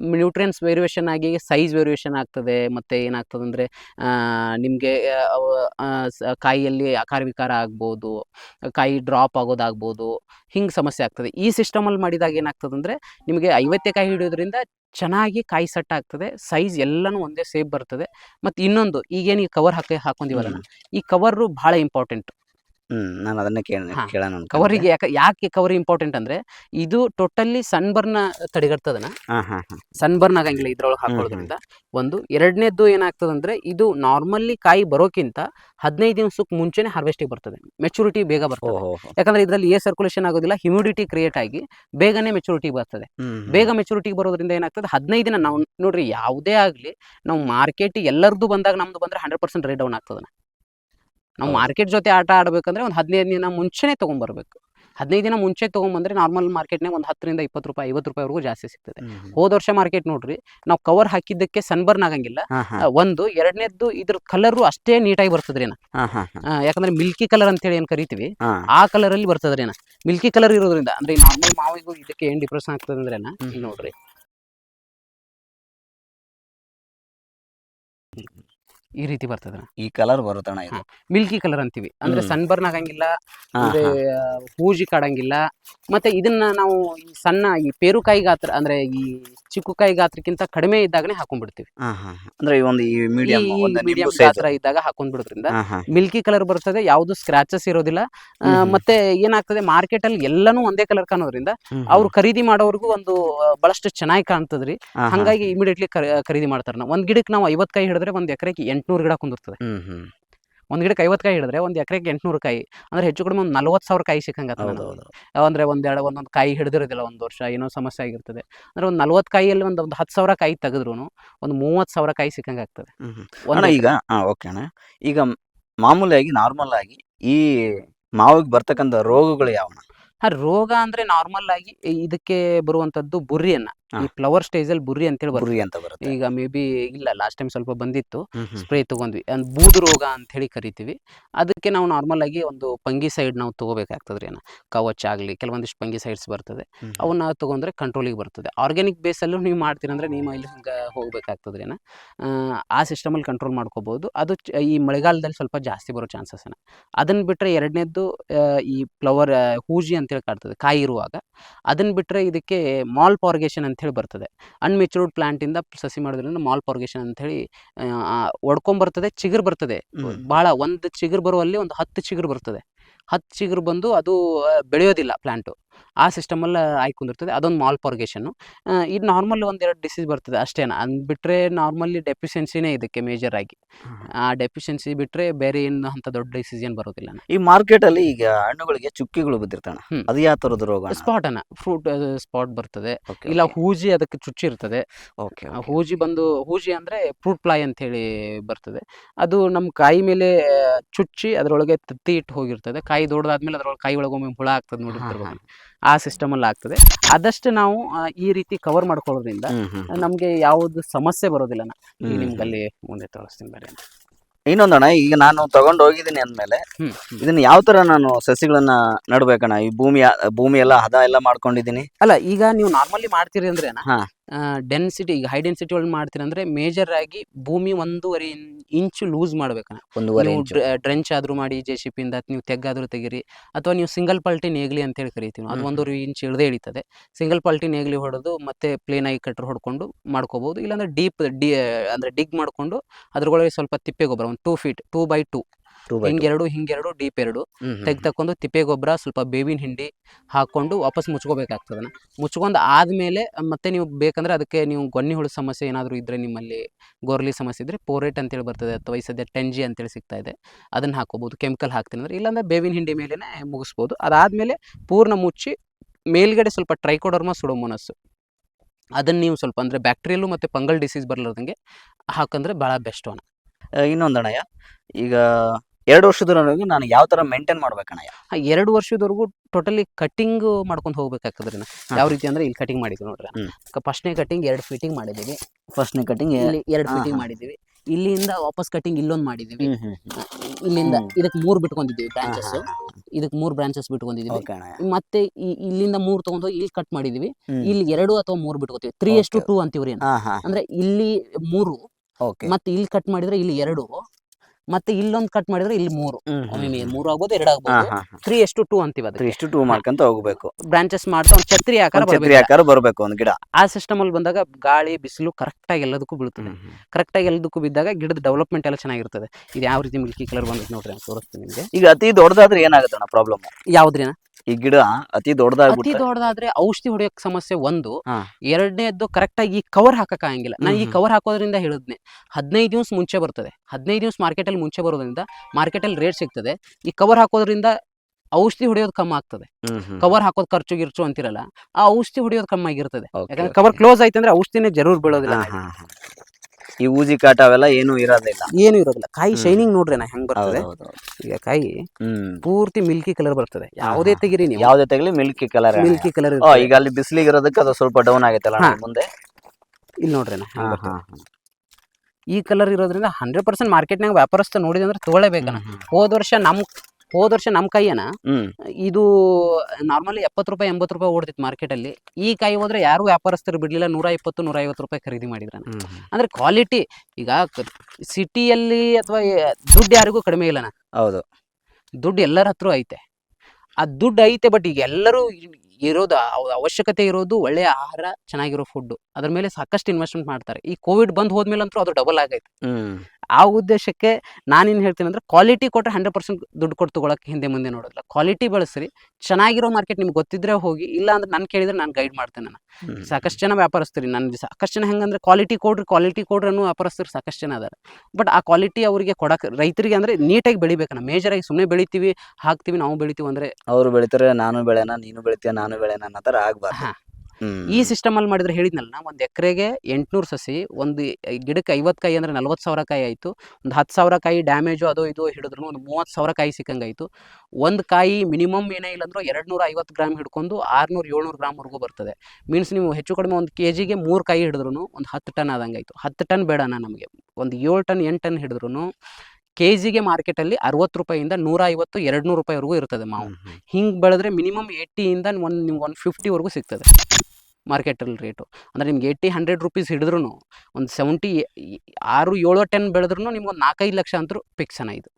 ನ್ಯೂಟ್ರಿಯನ್ಸ್ ವೇರಿಯೇಷನ್ ಆಗಿ ಸೈಜ್ ವೇರಿಯೇಷನ್ ಆಗ್ತದೆ ಮತ್ತೆ ಏನಾಗ್ತದೆ ಅಂದ್ರೆ ನಿಮಗೆ ಕಾಯಿಯಲ್ಲಿ ಆಕಾರ ವಿಕಾರ ಆಗ್ಬೋದು ಕಾಯಿ ಡ್ರಾಪ್ ಆಗೋದಾಗ್ಬೋದು ಹಿಂಗೆ ಸಮಸ್ಯೆ ಆಗ್ತದೆ. ಈ ಸಿಸ್ಟಮಲ್ಲಿ ಮಾಡಿದಾಗ ಏನಾಗ್ತದೆ ಅಂದರೆ ನಿಮಗೆ ಐವತ್ತೇ ಕಾಯಿ ಹಿಡಿಯೋದ್ರಿಂದ ಚೆನ್ನಾಗಿ ಕಾಯಿ ಸೆಟ್ ಆಗ್ತದೆ ಸೈಜ್ ಎಲ್ಲನೂ ಒಂದೇ ಸೇಫ್ ಬರ್ತದೆ. ಮತ್ತು ಇನ್ನೊಂದು ಈಗೇನು ಈ ಕವರ್ ಹಾಕಿ ಹಾಕೊಂಡಿವಲ್ಲ ಈ ಕವರು ಭಾಳ ಇಂಪಾರ್ಟೆಂಟ್ ಹ್ಮ್ ನಾನು ಅದನ್ನೇ ಕೇಳ ಹಾ. ಕೇಳೋಣ ಅನ್ಕೊಂಡೆ. ಕವರಿಗೆ ಯಾಕೆ ಯಾಕೆ ಕವರ್ ಇಂಪಾರ್ಟೆಂಟ್ ಅಂದ್ರೆ ಇದು ಟೋಟಲಿ ಸನ್ಬರ್ನ್ ತಡೆಗಟ್ತದನ? ಹಾ ಹಾ ಹಾ. ಸನ್ಬರ್ನ್ ಆಗಂಗಿಲ್ಲ ಇದ್ರೊಳಗೆ ಹಾಕೊಳ್ಳೋದ್ರಿಂದ ಒಂದು ಎರಡನೇದ್ದು ಏನಾಗ್ತದಂದ್ರೆ ಇದು ನಾರ್ಮಲ್ಲಿ ಕಾಯಿ ಬರೋಕ್ಕಿಂತ ಹದಿನೈದು ದಿವಸಕ್ಕೆ ಮುಂಚೆನೆ ಹಾರ್ವೆಸ್ಟಿಗೆ ಬರ್ತದೆ ಮೆಚುರಿಟಿ ಬೇಗ ಬರ್ತದೆ. ಓಹೋ ಯಾಕಂದ್ರೆ ಇದರಲ್ಲಿ ಏರ್ ಸರ್ಕುಲೇಷನ್ ಆಗೋದಿಲ್ಲ ಹ್ಯೂಮಿಡಿಟಿ ಕ್ರಿಯೇಟ್ ಆಗಿ ಬೇಗನೆ ಮೆಚುರಿಟಿ ಬರ್ತದೆ. ಬೇಗ ಮೆಚುರಿಟಿ ಬರೋದ್ರಿಂದ ಏನಾಗ್ತದೆ ಹದಿನೈದು ದಿನ ನಾವು ನೋಡ್ರಿ ಯಾವುದೇ ಆಗಲಿ ನಾವು ಮಾರ್ಕೆಟ್ ಎಲ್ಲರದ್ದು ಬಂದಾಗ ನಮ್ದು ಬಂದ್ರೆ ಹಂಡ್ರೆಡ್ ಪರ್ಸೆಂಟ್ ರೇಟ್ ಡೌನ್ ಆಗ್ತದೆ ನಾವು ಮಾರ್ಕೆಟ್ ಜೊತೆ ಆಟ ಆಡಬೇಕಂದ್ರೆ ಒಂದು ಹದಿನೈದು ದಿನ ಮುಂಚೆನೇ ತೊಗೊಂಬರ್ಬೇಕು. ಹದಿನೈದು ದಿನ ಮುಂಚೆ ತೊಗೊಂಬಂದ್ರೆ ನಾರ್ಮಲ್ ಮಾರ್ಕೆಟ್ನಾಗ ಒಂದು ಹತ್ತರಿಂದ ಇಪ್ಪತ್ತು ರೂಪಾಯಿ ಐವತ್ತು ರೂಪಾಯಿವರೆಗೂ ಜಾಸ್ತಿ ಸಿಗ್ತದೆ. ಹೋದ ವರ್ಷ ಮಾರ್ಕೆಟ್ ನೋಡ್ರಿ ನಾವು ಕವರ್ ಹಾಕಿದ್ದಕ್ಕೆ ಸನ್ಬರ್ನ್ ಆಗಂಗಿಲ್ಲ. ಒಂದು ಎರಡನೇದ್ದು ಇದ್ರ ಕಲರ್ ಅಷ್ಟೇ ನೀಟಾಗಿ ಬರ್ತದ್ರಿ ಅಣ್ಣ. ಹಾ ಹಾ ಹಾ. ಯಾಕಂದ್ರೆ ಮಿಲ್ಕಿ ಕಲರ್ ಅಂತೇಳಿ ಏನ್ ಕರಿತೀವಿ ಆ ಕಲರ್ ಅಲ್ಲಿ ಬರ್ತದ್ರಿ ಅಣ್ಣ ಮಿಲ್ಕಿ ಕಲರ್ ಇರೋದ್ರಿಂದ ಅಂದ್ರೆ ನಾರ್ಮಲ್ ಮಾವಿಗೂ ಇದಕ್ಕೆ ಏನ್ ಡಿಫ್ರೆನ್ಸ್ ಆಗ್ತದೆ ಅಂದ್ರೆ ನೋಡ್ರಿ. ಈ ರೀತಿ ಬರ್ತದ ಈ ಕಲರ್ ಬರುತ್ತಣ್ಣ ಇದು. ಮಿಲ್ಕಿ ಕಲರ್ ಅಂತೀವಿ. ಅಂದ್ರೆ. ಸನ್ಬರ್ನ್ ಆಗಂಗಿಲ್ಲ ಅಂದ್ರೆ ಹೂಜಿ ಕಾಡಂಗಿಲ್ಲ ಮತ್ತೆ ಇದನ್ನ ನಾವು ಈ ಸಣ್ಣ ಈ ಪೇರುಕಾಯಿ ಗಾತ್ರ ಅಂದ್ರೆ ಈ ಚಿಕ್ಕುಕಾಯಿ ಗಾತ್ರಕ್ಕಿಂತ ಕಡಿಮೆ ಇದ್ದಾಗನೇ ಹಾಕೊಂಡ್ಬಿಡ್ತೀವಿ. ಅಂದ್ರೆ ಈ ಒಂದು ಈ ಮೀಡಿಯಂ ಈ ಒಂದು ಮೀಡಿಯಂ ನಿಂಬು ಗಾತ್ರ ಇದ್ದಾಗ ಹಾಕೊಂಡ್ಬಿಡೋದ್ರಿಂದ ಹಾ ಹಾ ಮಿಲ್ಕಿ ಕಲರ್ ಬರ್ತದೆ ಯಾವುದು ಸ್ಕ್ರಾಚಸ್ ಇರೋದಿಲ್ಲ ಆ, ಹ್ಮ್ ಹ್ಮ್. ಮತ್ತೆ ಏನಾಗ್ತದೆ ಮಾರ್ಕೆಟ್ ಅಲ್ಲಿ ಎಲ್ಲಾನು ಒಂದೇ ಕಲರ್ ಕಾಣೋದ್ರಿಂದ ಹ್ಮ್. ಅವ್ರು ಖರೀದಿ ಮಾಡೋರ್ಗೂ ಒಂದು ಆ, ಬಹಳಷ್ಟು ಚೆನ್ನಾಗಿ ಕಾಣ್ತದ್ರಿ ಹಾ ಹಾ. ಹಂಗಾಗಿ ಇಮಿಡಿಯೇಟ್ಲಿ ಖರೀದಿ ಮಾಡ್ತಾರೆ ನಾವು ಒಂದ್ ಗಿಡಕ್ಕೆ ನಾವು ಐವತ್ತು ಕಾಯಿ ಹಿಡಿದ್ರೆ ಒಂದ್ ಎಕರೆಗೆ ಎಂಟ್ನೂರು ಗಿಡ ಕುಂದಿರ್ತದೆ ಹ್ಮ್ ಹ್ಮ್ ಒಂದ್ ಗಿಡಕ್ಕೆ ಐವತ್ತು ಕಾಯಿ ಹಿಡಿದ್ರೆ ಒಂದ್ ಎಕರೆಗೆ ಎಂಟ್ನೂರು ಕಾಯಿ ಅಂದ್ರೆ ಹೆಚ್ಚು ಕಡಿಮೆ ಒಂದು ನಲ್ವತ್ತು ಸಾವಿರ ಕಾಯಿ ಸಿಕ್ಕಂಗತ್ತ ಅಂದ್ರೆ ಒಂದೆರಡು ಒಂದೊಂದು ಕಾಯಿ ಹಿಡಿದಿರೋದಿಲ್ಲ ಒಂದು ವರ್ಷ ಏನೋ ಸಮಸ್ಯೆ ಆಗಿರ್ತದೆ. ಅಂದ್ರೆ ಒಂದು ನಲ್ವತ್ತು ಕಾಯಿಯಲ್ಲಿ ಒಂದು ಒಂದು ಹತ್ತು ಸಾವಿರ ಕಾಯಿ ತೆಗೆದ್ರು ಒಂದು ಮೂವತ್ತು ಸಾವಿರ ಕಾಯಿ ಸಿಕ್ಕಂಗ ಆಗ್ತದೆ ಹ್ಮ್ ಹ್ಮ್. ಒಂದ್ ಅಣ್ಣ ಈಗ ಓಕೆ ಅಣ್ಣ. ಈಗ ಮಾಮೂಲಿಯಾಗಿ ನಾರ್ಮಲ್ ಆಗಿ ಈ ಮಾವಿಗೆ ಬರ್ತಕ್ಕಂಥ ರೋಗಗಳು ಯಾವ ಹಾ ರೋಗ ಅಂದ್ರೆ ನಾರ್ಮಲ್ ಆಗಿ ಇದಕ್ಕೆ ಬರುವಂತದ್ದು ಬುರ್ರಿಯನ್ನ. ಹಾ. ಈ ಫ್ಲವರ್ ಸ್ಟೇಜ್ ಅಲ್ಲಿ ಬುರ್ರಿ ಅಂತ ಹೇಳಿ ಬುರಿ ಅಂತ ಬರುತ್ತೆ. ಈಗ ಮೇ ಬಿ ಇಲ್ಲ ಲಾಸ್ಟ್ ಟೈಮ್ ಸ್ವಲ್ಪ ಬಂದಿತ್ತು. ಸ್ಪ್ರೇ ತಗೊಂಡ್ವಿ. ಅಂದ್ ಬೂದು ರೋಗ ಅಂತ ಹೇಳಿ ಕರಿತೀವಿ. ಅದಕ್ಕೆ ನಾವು ನಾರ್ಮಲ್ ಆಗಿ ಒಂದು ಪಂಗಿ ಸೈಡ್ ನಾವು ತಗೋಬೇಕಾಗ್ತದ್ರಿ ಏನ ಕವಚ್ ಆಗಲಿ ಕೆಲವೊಂದಿಷ್ಟು ಪಂಗಿಸೈಡ್ಸ್ ಬರ್ತದೆ. ಹ್ಮ್. ಅವನ್ನ ತಗೊಂಡ್ರೆ ಕಂಟ್ರೋಲಿಗೆ ಬರ್ತದೆ. ಆರ್ಗ್ಯಾನಿಕ್ ಬೇಸಲ್ಲೂ ನೀವು ಮಾಡ್ತೀರಂದ್ರೆ ನೀವು ಇಲ್ಲಿ ಹಿಂಗೆ ಹೋಗ್ಬೇಕಾಗ್ತದ್ರಿ ಏನ ಆ, ಸಿಸ್ಟಮ್ ಸಿಸ್ಟಮಲ್ಲಿ ಕಂಟ್ರೋಲ್ ಮಾಡ್ಕೋಬಹುದು ಅದು ಈ ಮಳೆಗಾಲದಲ್ಲಿ ಸ್ವಲ್ಪ ಜಾಸ್ತಿ ಬರೋ ಚಾನ್ಸಸ್ ಏನ ಅದನ್ನ ಬಿಟ್ರೆ ಎರಡನೇದ್ದು ಈ ಫ್ಲವರ್ ಹೂಜಿ ಅಂತೇಳಿ ಕಾಡ್ತದೆ ಕಾಯಿ ಇರುವಾಗ. ಅದನ್ನ ಬಿಟ್ರೆ ಇದಕ್ಕೆ ಮಾಲ್ ಪಾರ್ಗೇಷನ್ ಅಂತ ಹೇಳಿ ಬರ್ತದೆ ಅನ್ಮೆಚೂರ್ಡ್ ಪ್ಲಾಂಟಿಂದ ಸಸಿ ಮಾಡೋದ್ರಿಂದ ಮಾಲ್ ಪೊರ್ಗೇಷನ್ ಅಂಥೇಳಿ ಹೇಳಿ ಒಡ್ಕೊಂಬರ್ತದೆ ಚಿಗುರು ಬರ್ತದೆ. ಭಾಳ ಒಂದು ಚಿಗುರು ಬರುವಲ್ಲಿ ಒಂದು ಹತ್ತು ಚಿಗುರು ಬರ್ತದೆ. ಹತ್ತು ಚಿಗುರು ಬಂದು ಅದು ಬೆಳೆಯೋದಿಲ್ಲ ಪ್ಲಾಂಟು ಆ ಸಿಸ್ಟಮಲ್ಲಿ ಆಯ್ಕೆ ಕುಂದಿರ್ತದೆ. ಅದೊಂದು ಮಾಲ್ ಪಾರ್ಗೇಷನ್ನು ಇದು ನಾರ್ಮಲ್ ಒಂದೆರಡು ಡಿಸೀಸ್ ಬರ್ತದೆ ಅಷ್ಟೇನ. ಅಂದ್ಬಿಟ್ರೆ ನಾರ್ಮಲಿ ಡೆಫಿಷಿಯನ್ಸಿನೇ ಇದಕ್ಕೆ ಮೇಜರ್ ಆಗಿ. ಆ ಡೆಫಿಷಿಯನ್ಸಿ ಬಿಟ್ಟರೆ ಬೇರೆ ಏನು ಅಂತ ದೊಡ್ಡ ಡಿಸೀಸ್ ಏನು ಬರೋದಿಲ್ಲ ಈ ಮಾರ್ಕೆಟ್ ಅಲ್ಲಿ ಈಗ ಹಣ್ಣುಗಳಿಗೆ ಚುಕ್ಕಿಗಳು ಬಿದ್ದಿರ್ತಾನೆ. ಅದು ಯಾವ ತರದ ರೋಗ ಸ್ಪಾಟ್ ಅನ್ನ ಫ್ರೂಟ್ ಸ್ಪಾಟ್ ಬರ್ತದೆ. ಇಲ್ಲ ಹೂಜಿ ಅದಕ್ಕೆ ಚುಚ್ಚಿ ಇರ್ತದೆ. ಓಕೆ ಹೂಜಿ ಬಂದು ಹೂಜಿ ಅಂದ್ರೆ ಫ್ರೂಟ್ ಫ್ಲೈ ಅಂತ ಹೇಳಿ ಬರ್ತದೆ. ಅದು ನಮ್ಮ ಕಾಯಿ ಮೇಲೆ ಚುಚ್ಚಿ ಅದರೊಳಗೆ ತತ್ತಿ ಇಟ್ಟು ಹೋಗಿರ್ತದೆ. ಕಾಯಿ ದೊಡ್ಡದಾದ್ಮೇಲೆ ಅದ್ರೊಳಗೆ ಕಾಯಿ ಒಳಗೊಮ್ಮೆ ಹುಳ ಆಗ್ತದೆ ಹಾ. ಆ ಸಿಸ್ಟಮ್ ಅಲ್ಲಿ ಆಗ್ತದೆ ಆದಷ್ಟು ನಾವು ಆ, ಈ ರೀತಿ ಕವರ್ ಮಾಡ್ಕೊಳ್ಳೋದ್ರಿಂದ. ನಮ್ಗೆ ಯಾವ್ದು ಸಮಸ್ಯೆ ಬರೋದಿಲ್ಲ ನಿಮ್ಗಲ್ಲಿ ಈಗ ಮುಂದೆ ತೋರಿಸ್ತೀನಿ ಬರ್ರಿ ಅಂತ. ಇನ್ನೊಂದಣ್ಣ ಈಗ ನಾನು ತಗೊಂಡು ಹೋಗಿದ್ದೀನಿ ಅಂದ್ಮೇಲೆ ಹ್ಮ್ ಹ್ಮ್. ಇದನ್ನ ಯಾವ ತರ ನಾನು ಸಸಿಗಳನ್ನ ನಡ್ಬೇಕಣ್ಣ ಈ ಭೂಮಿ ಭೂಮಿ ಎಲ್ಲ ಹದ ಎಲ್ಲ ಮಾಡ್ಕೊಂಡಿದ್ದೀನಿ ಅಲ್ಲ ಈಗ ನೀವು ನಾರ್ಮಲಿ ಮಾಡ್ತೀರಿ ಅಂದ್ರೆ ಹಾ. ಡೆನ್ಸಿಟಿ ಈಗ ಹೈ ಡೆನ್ಸಿಟಿ ಒಳಗೆ ಮಾಡ್ತೀರಿ ಅಂದ್ರೆ ಮೇಜರ್ ಆಗಿ ಭೂಮಿ ಒಂದೂವರೆ ಇಂಚು ಲೂಸ್ ಮಾಡ್ಬೇಕು ಒಂದೂವರೆ ಇಂಚು ಡ್ರೆಂಚ್ ಆದ್ರೂ ಮಾಡಿ ಜೆ ಸಿ ಪಿಯಿಂದ ನೀವು ತೆಗ್ಗಾದ್ರೂ ತೆಗೀರಿ ಅಥವಾ ನೀವು ಸಿಂಗಲ್ ಪಲ್ಟಿ ನೇಗ್ಲಿ ಅಂತ ಹೇಳಿ ಕರಿತೀವಿ. ಅದು. ಒಂದೂವರೆ ಇಂಚ್ ಇಳದೇ ಇಳಿತದೆ ಸಿಂಗಲ್ ಪಲ್ಟಿ ನೇಗ್ಲಿ ಹೊಡೆದು ಮತ್ತೆ ಪ್ಲೇನ್ ಆಗಿ ಕಟ್ರ್ ಹೊಡ್ಕೊಂಡು ಮಾಡ್ಕೋಬಹುದು ಇಲ್ಲಾಂದ್ರೆ ಡೀಪ್ ಡಿ ಅಂದ್ರೆ ಡಿಗ್ ಮಾಡ್ಕೊಂಡು ಅದ್ರೊಳಗೆ ಸ್ವಲ್ಪ ತಿಪ್ಪೆ ಗೊಬ್ಬರ ಒಂದು two feet two by two. ಹಿಂಗೆರಡು ಹಿಂಗೆರಡು ಡೀಪ್ ಎರಡು. ತೆಗ್ ತಕೊಂಡು ತಿಪ್ಪೆ ಗೊಬ್ಬರ ಸ್ವಲ್ಪ ಬೇವಿನ ಹಿಂಡಿ ಹಾಕೊಂಡು ವಾಪಸ್ ಮುಚ್ಕೋಬೇಕಾಗ್ತದನ್ನ ಮುಚ್ಕೊಂಡು ಆದ್ಮೇಲೆ ಮತ್ತೆ ನೀವು ಬೇಕಂದ್ರೆ ಅದಕ್ಕೆ ನೀವು ಗೊನ್ನಿ ಹುಳು ಸಮಸ್ಯೆ ಏನಾದರೂ ಇದ್ದರೆ ನಿಮ್ಮಲ್ಲಿ ಗೊರ್ಲಿ ಸಮಸ್ಯೆ ಇದ್ರೆ ಪೋರೇಟ್ ಅಂತೇಳಿ ಬರ್ತದೆ ಅಥವಾ ಈ ಸದ್ಯ ಜಿ ಅಂತೇಳಿ ಸಿಗ್ತಾ ಇದೆ. ಅದನ್ನ ಹಾಕೋಬಹುದು ಕೆಮಿಕಲ್ ಹಾಕ್ತೀನಿ ಅಂದ್ರೆ. ಇಲ್ಲಾಂದ್ರೆ ಬೇವಿನ ಹಿಂಡಿ ಮೇಲೆ ಮುಗಿಸ್ಬೋದು. ಅದಾದ್ಮೇಲೆ ಪೂರ್ಣ ಮುಚ್ಚಿ ಮೇಲ್ಗಡೆ ಸ್ವಲ್ಪ ಟ್ರೈಕೋಡರ್ಮ ಸುಡೋಮೋನಸ್ ಅದನ್ನ ನೀವು ಸ್ವಲ್ಪ ಅಂದರೆ ಬ್ಯಾಕ್ಟೀರಿಯಲ್ಲು ಮತ್ತು ಪಂಗಲ್ ಡಿಸೀಸ್ ಬರ್ಲಾರ್ದಂಗೆ ಹಾಕಂದ್ರೆ ಭಾಳ ಬೆಸ್ಟ್ ಅವನ ಇನ್ನೊಂದು ಇನ್ನೊಂದಣ್ಣಯ್ಯ ಈಗ ಎರಡು ವರ್ಷದವರೆಗೂ ನಾನು ಯಾವ ತರ ಮೇಂಟೈನ್ ಮಾಡ್ಬೇಕಣ್ಣ ಎರಡು ವರ್ಷದವರೆಗೂ ಟೋಟಲಿ ಕಟಿಂಗ್ ಮಾಡ್ಕೊಂಡು ಹೋಗ್ಬೇಕಾಗ್ತದ್ರಿ ನಾ ಯಾವ ರೀತಿ ಅಂದ್ರೆ ಇಲ್ಲಿ ಕಟಿಂಗ್ ಮಾಡಿದ್ವಿ ನೋಡ್ರಿ. ಫಸ್ಟ್ನೇ ಕಟಿಂಗ್ ಎರಡು ಫೀಟಿಂಗ್ ಮಾಡಿದ್ದೀವಿ ಫಸ್ಟ್ನೇ ಕಟಿಂಗ್ ಇಲ್ಲಿ ಎರಡು ಫಿಟ್ಟಿಂಗ್. ಮಾಡಿದ್ದೀವಿ ಇಲ್ಲಿಂದ ವಾಪಸ್ ಕಟಿಂಗ್ ಇಲ್ಲೊಂದು ಹ್ಮ್ ಇಲ್ಲಿಂದ. ಇದಕ್ಕೆ ಮೂರು ಬಿಟ್ಕೊಂಡಿದ್ದೀವಿ ಬ್ರಾಂಚಸ್ ಇದಕ್ಕೆ ಮೂರು ಬ್ರಾಂಚಸ್ ಬಿಟ್ಕೊಂಡಿದ್ದೀವಿ. ಮತ್ತೆ ಇಲ್ಲಿಂದ ಮೂರು ತಗೊಂಡು ಇಲ್ಲಿ ಕಟ್ ಮಾಡಿದೀವಿ. ಇಲ್ಲಿ ಎರಡು ಅಥವಾ ಮೂರು ಬಿಟ್ಕೋತೀವಿ. ತ್ರೀ ಎಷ್ಟು. ಟೂ ಅಂತೀವ್ರಿ ಅಂದ್ರೆ ಇಲ್ಲಿ ಮೂರು ಓಕೆ ಮತ್ತೆ ಇಲ್ಲಿ ಕಟ್ ಮಾಡಿದ್ರೆ ಇಲ್ಲಿ ಎರಡು. ಮತ್ತೆ ಇಲ್ಲೊಂದು ಕಟ್ ಮಾಡಿದ್ರೆ ಇಲ್ಲಿ ಮೂರು. ಮೂರು ಆಗ್ಬೋದು ಎರಡು ಆಗ್ಬೋದು. ತ್ರೀ ಎಷ್ಟು ಟೂ ಅಂತೀವಿ ತ್ರೀ ಎಷ್ಟು ಟೂ ಮಾಡ್ಕೊಂತ ಹೋಗ್ಬೇಕು. ಬ್ರಾಂಚಸ್ ಮಾಡ್ತಾ ಒಂದು ಛತ್ರಿ ಆಕಾರ ಛತ್ರಿ ಬರ್ಬೇಕು? ಆಕಾರ ಬರಬೇಕು ಒಂದ್ ಗಿಡ. ಆ ಸಿಸ್ಟಮ್ ಅಲ್ಲಿ ಬಂದಾಗ ಗಾಳಿ ಬಿಸಿಲು ಕರೆಕ್ಟ್ ಆಗಿ ಎಲ್ಲದಕ್ಕೂ ಬೀಳ್ತದೆ ಕರೆಕ್ಟ್ ಆಗಿ ಎಲ್ಲದಕ್ಕೂ ಬಿದ್ದಾಗ ಗಿಡದ ಡೆವಲಪ್ಮೆಂಟ್ ಎಲ್ಲ ಚೆನ್ನಾಗಿರ್ತದೆ. ಇದು ಯಾವ ರೀತಿ ಮಿಲ್ಕಿ ಕಲರ್ ಬಂದೈತೆ ನೋಡ್ರಿ ನಾನು ತೋರಿಸ್ತೀನಿ ನಿಮಗೆ. ಈಗ ಅತಿ ದೊಡ್ಡದಾದ್ರೆ ಏನಾಗುತ್ತೆ ಪ್ರಾಬ್ಲಮ್ ಯಾವ್ದ್ರಿನ? ಈ ಗಿಡ ಅತಿ ಅತಿ ದೊಡ್ಡದಾದ್ರೆ ಔಷಧಿ ಹೊಡೆಯೋಕ್ ಸಮಸ್ಯೆ ಒಂದು. ಹಾ. ಎರಡನೇದ್ದು ಕರೆಕ್ಟ್ ಆಗಿ ಕವರ್ ಹಾಕಕ್ ಆಗಂಗಿಲ್ಲ. ನಾನು ಈ ಹ್ಮ್. ಕವರ್ ಹಾಕೋದ್ರಿಂದ ಹೇಳಿದ್ನೆ ಹದಿನೈದು ದಿವಸ ಮುಂಚೆ ಬರ್ತದೆ. ಹದಿನೈದು ದಿವಸ ಮಾರ್ಕೆಟಲ್ಲಿ ಮುಂಚೆ ಬರೋದ್ರಿಂದ ಮಾರ್ಕೆಟ್ ಅಲ್ಲಿ ರೇಟ್ ಸಿಗ್ತದೆ. ಈ ಕವರ್ ಹಾಕೋದ್ರಿಂದ ಔಷಧಿ ಹೊಡೆಯೋದು ಕಮ್ಮಿ ಆಗ್ತದೆ. ಹ್ಮ್ ಹ್ಮ್. ಕವರ್ ಹಾಕೋದು ಖರ್ಚು ಗಿರ್ಚು ಅಂತಿರಲ್ಲ ಆ ಔಷಧಿ ಹೊಡೆಯೋದು ಕಮ್ಮಿ ಆಗಿರ್ತದೆ. Okay, ಯಾಕಂದ್ರೆ okay. ಕವರ್ ಕ್ಲೋಸ್ ಆಯ್ತಂದ್ರೆ ಔಷಧಿನೇ ಜರೂರ್ ಬೀಳೋದಿಲ್ಲ. ಹಾ, ಹಾ, ಹಾ. ಈ ಊಜಿ ಕಾಟ ಅವೆಲ್ಲ ಏನು ಇರೋದಿಲ್ಲ ಏನು ಇರೋದಿಲ್ಲ. ಕಾಯಿ ಶೈನಿಂಗ್ ನೋಡ್ರಿ ನಾ ಹೆಂಗ್ ಬರ್ತದೆ. ಈಗ ಕಾಯಿ ಪೂರ್ತಿ ಮಿಲ್ಕಿ ಕಲರ್ ಬರ್ತದೆ. ಯಾವುದೇ. ತೆಗಿರಿ ನೀವು. ಯಾವ್ದೇ ತೆಗಲಿ ಮಿಲ್ಕಿ ಕಲರ್ ಮಿಲ್ಕಿ ಕಲರ್ ಈಗ ಅಲ್ಲಿ ಬಿಸಿಲಿಗೆ ಇರೋದಕ್ಕೆ ಅದು ಸ್ವಲ್ಪ ಡೌನ್ ಆಗೈತಲ್ಲ ಮುಂದೆ? ಇಲ್ಲಿ ನೋಡ್ರಿ ನಾ ಹಾ, ಹಾ, ಈ ಕಲರ್ ಇರೋದ್ರಿಂದ ಹಂಡ್ರೆಡ್ ಪರ್ಸೆಂಟ್ ಮಾರ್ಕೆಟ್ನಾಗ ವ್ಯಾಪಾರಸ್ಥ ನೋಡಿದ್ರೆ ತಗೊಳ್ಳೇಬೇಕನ ಹೋದ ವರ್ಷ ನಮ್ ಹೋದ ವರ್ಷ ನಮ್ಮ ಕೈಯನ ಹ್ಮ್. ಇದು ನಾರ್ಮಲಿ ಎಪ್ಪತ್ತು ರೂಪಾಯಿ ಎಂಬತ್ತು ರೂಪಾಯಿ ಓಡ್ತಿತ್ತು ಮಾರ್ಕೆಟಲ್ಲಿ. ಈ ಕಾಯಿ ಹೋದ್ರೆ ಯಾರು ವ್ಯಾಪಾರಸ್ಥರು ಬಿಡ್ಲಿಲ್ಲ. ನೂರ ಇಪ್ಪತ್ತು ನೂರ ಐವತ್ತು ರೂಪಾಯಿ ಖರೀದಿ ಮಾಡಿದ್ರ. ಅಂದ್ರೆ ಕ್ವಾಲಿಟಿ ಈಗ ಸಿಟಿಯಲ್ಲಿ ಅಥವಾ ದುಡ್ಡು ಯಾರಿಗೂ ಕಡಿಮೆ ಇಲ್ಲನ? ಹೌದು. ದುಡ್ಡು ಎಲ್ಲರ ಹತ್ರ ಐತೆ. ಆ ದುಡ್ಡು ಐತೆ ಬಟ್ ಈಗ ಎಲ್ಲರೂ ಇರೋದು ಅವಶ್ಯಕತೆ ಇರೋದು ಒಳ್ಳೆಯ ಆಹಾರ ಚೆನ್ನಾಗಿರೋ ಫುಡ್ ಅದ್ರ ಮೇಲೆ ಸಾಕಷ್ಟು ಇನ್ವೆಸ್ಟ್ಮೆಂಟ್ ಮಾಡ್ತಾರೆ. ಈ ಕೋವಿಡ್ ಬಂದ್ ಹೋದ್ಮೇಲೆ ಅಂತೂ ಅದು ಡಬಲ್ ಆಗೈತೆ. ಆ ಉದ್ದೇಶಕ್ಕೆ ನಾನೇನು ಹೇಳ್ತೀನಿ ಅಂದರೆ ಕ್ವಾಲಿಟಿ ಕೊಟ್ಟರೆ ಹಂಡ್ರೆಡ್ ಪರ್ಸೆಂಟ್ ದುಡ್ಡು ಕೊಟ್ಟು ತೊಗೊಳಕ್ಕೆ ಹಿಂದೆ ಮುಂದೆ ನೋಡೋದಿಲ್ಲ. ಕ್ವಾಲಿಟಿ ಬಳಸ್ರಿ ಚೆನ್ನಾಗಿರೋ ಮಾರ್ಕೆಟ್ ನಿಮ್ಗೆ ಗೊತ್ತಿದ್ರೆ ಹೋಗಿ ಇಲ್ಲ ಅಂದ್ರೆ ನಾನು ಕೇಳಿದ್ರೆ ನಾನು ಗೈಡ್ ಮಾಡ್ತೇನೆ ನಾನು. ಸಾಕಷ್ಟು ಜನ ವ್ಯಾಪಾರಸ್ತೀರಿ ನಾನು ಸಾಕಷ್ಟು ಜನ ಹೆಂಗಂದ್ರೆ ಕ್ವಾಲಿಟಿ ಕೊಡ್ರಿ ಕ್ವಾಲಿಟಿ ಕೊಡ್ರಿ ಅನ್ನೋ ವ್ಯಾಪಾರಸ್ಥರು ಸಾಕಷ್ಟು ಜನ ಅದಾರೆ ಬಟ್ ಆ ಕ್ವಾಲಿಟಿ ಅವರಿಗೆ ಕೊಡಕ್ಕೆ ರೈತರಿಗೆ ಅಂದರೆ ನೀಟಾಗಿ ಬೆಳಿಬೇಕನ್ನ ಮೇಜರಾಗಿ ಸುಮ್ಮನೆ ಬೆಳಿತೀವಿ ಹಾಕ್ತೀವಿ ನಾವು ಬೆಳಿತೀವಿ ಅಂದ್ರೆ ಅವರು ಬೆಳಿತಾರೆ ನಾನು ಬೆಳೆನ ನೀನು ಬೆಳಿತೀಯ ನಾನು ಬೆಳೆನ ಅನ್ನೋ ಥರ ಆಗ್ಬಾರ್ದು. ಈ ಸಿಸ್ಟಮ್ ಅಲ್ಲಿ ಮಾಡಿದ್ರೆ ಹೇಳಿದ್ನಲ್ಲ ನಾ ಒಂದು ಎಕರೆಗೆ ಎಂಟ್ನೂರು ಸಸಿ ಒಂದು ಗಿಡಕ್ಕೆ ಐವತ್ತು ಕಾಯಿ ಅಂದ್ರೆ ನಲ್ವತ್ತು ಸಾವಿರ ಕಾಯಿ ಆಯಿತು. ಒಂದು ಹತ್ತು ಸಾವಿರ ಕಾಯಿ ಡ್ಯಾಮೇಜು ಅದು ಇದು ಹಿಡಿದ್ರು ಒಂದು ಮೂವತ್ತು ಸಾವಿರ ಕಾಯಿ ಸಿಕ್ಕಂಗಾಯಿತು. ಒಂದು ಕಾಯಿ ಮಿನಿಮಮ್ ಏನೇ ಇಲ್ಲ ಅಂದ್ರೆ ಎರಡು ನೂರ ಐವತ್ತು ಗ್ರಾಮ್ ಹಿಡ್ಕೊಂಡು ಆರ್ನೂರು ಏಳ್ನೂರು ಗ್ರಾಮ್ವರೆಗೂ ಬರ್ತದೆ. ಮೀನ್ಸ್ ನೀವು ಹೆಚ್ಚು ಕಡಿಮೆ ಒಂದು ಕೆ ಜಿಗೆ ಮೂರು ಕಾಯಿ ಹಿಡಿದ್ರು ಒಂದು ಹತ್ತು ಟನ್ ಆದಂಗಾಯ್ತು. ಹತ್ತು ಟನ್ ಬೇಡಣ ನಮಗೆ. ಒಂದು ಏಳು ಟನ್ ಎಂಟು ಟನ್ ಹಿಡಿದ್ರು ಕೆ ಜಿಗೆ ಮಾರ್ಕೆಟಲ್ಲಿ ಅರವತ್ತು ರೂಪಾಯಿಂದ ನೂರ ಐವತ್ತು ಎರಡು ನೂರು ರೂಪಾಯಿವರೆಗೂ ಇರ್ತದೆ ಮಾವು. ಹಿಂಗೆ ಬೆಳೆದ್ರೆ ಮಿನಿಮಮ್ ಏಯ್ಟಿಯಿಂದ ಒಂದು ನಿಮ್ಗೆ ಒಂದು ಫಿಫ್ಟಿವರೆಗೂ ಸಿಗ್ತದೆ. ಮಾರ್ಕೆಟಲ್ಲಿ ರೇಟು ಅಂದರೆ ನಿಮ್ಗೆ ಏಯ್ಟಿ ಹಂಡ್ರೆಡ್ ರುಪೀಸ್ ಹಿಡಿದ್ರು ಒಂದು ಸೆವೆಂಟಿ ಆರು, ಏಳು ಟೆನ್ ಬೆಳೆದ್ರು ನಿಮ್ಗೆ ಒಂದು ನಾಲ್ಕೈದು ಲಕ್ಷ ಅಂತರೂ ಫಿಕ್ಸ್ ಅನ್ನ ಇದು.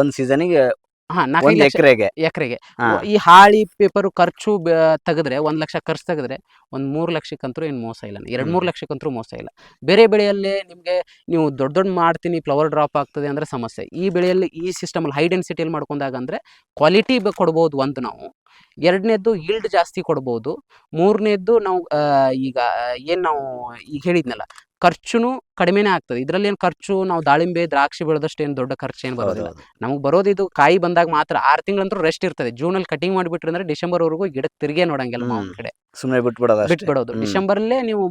ಒಂದ್ ಸೀಸನಿಗೆ ಒಂದ್ ಎಕರೆಗೆ. ಎಕರೆಗೆ. ಹಾ. ಈ ಹಾಳಿ ಪೇಪರ್ ಖರ್ಚು ಬ- ತೆಗೆದ್ರೆ ಒಂದ್ ಲಕ್ಷ ಖರ್ಚು ತೆಗೆದ್ರೆ ಒಂದ್ ಮೂರ್ ಲಕ್ಷಕ್ಕಂತೂ ಏನು ಮೋಸ ಇಲ್ಲ. ಎರಡ್ ಮೂರ್. ಲಕ್ಷಕ್ಕಂತೂ ಮೋಸ ಇಲ್ಲ. ಬೇರೆ ಬೆಳೆಯಲ್ಲೇ ನಿಮ್ಗೆ ನೀವು ದೊಡ್ಡ ದೊಡ್ಡ ಮಾಡ್ತೀನಿ ಫ್ಲವರ್ ಡ್ರಾಪ್ ಆಗ್ತದೆ ಅಂದ್ರೆ ಸಮಸ್ಯೆ. ಈ ಬೆಳೆಯಲ್ಲಿ ಈ ಸಿಸ್ಟಮ್ ಅಲ್ಲಿ ಹೈ ಡೆನ್ಸಿಟಿಯಲ್ಲಿ ಮಾಡ್ಕೊಂಡಾಗ ಅಂದ್ರೆ ಕ್ವಾಲಿಟಿ ಕೊಡ್ಬೋದು ಒಂದು ನಾವು. ಎರಡನೇದ್ದು ಈಲ್ಡ್ ಜಾಸ್ತಿ ಕೊಡ್ಬೋದು. ಮೂರನೇದ್ದು ನಾವು ಆ, ಈಗ ಏನ್ ನಾವು ಈಗ ಹೇಳಿದ್ನಲ್ಲ ಖರ್ಚುನು ಕಡಿಮೆನೇ ಆಗ್ತದೆ. ಇದರಲ್ಲಿ ಏನು ಖರ್ಚು ನಾವು ದಾಳಿಂಬೆ ದ್ರಾಕ್ಷಿ ಬೆಳೆದಷ್ಟು ಏನು ದೊಡ್ಡ ಖರ್ಚು ಏನು ಬರೋದಿಲ್ಲ ನಮಗೆ ಬರೋದು ಇದು ಕಾಯಿ ಬಂದಾಗ ಮಾತ್ರ ಆರು ತಿಂಗಳಂತೂ ರೆಸ್ಟ್ ಇರ್ತದೆ. ಜೂನಲ್ಲಿ ಕಟಿಂಗ್ ಮಾಡಿಬಿಟ್ರೆ ಅಂದ್ರೆ ಡಿಸೆಂಬರ್ವರೆಗೂ ಗಿಡಕ್ಕೆ ತಿರುಗೇ ನೋಡಂಗಿಲ್ಲ ಮಾವಿನ. ಕಡೆ. ಸುಮ್ಮನೆ ಬಿಟ್ಬಿಡೋದು. ಬಿಟ್ಬಿಡೋದು. ಡಿಸೆಂಬರ್ ಅಲ್ಲೇ ನೀವು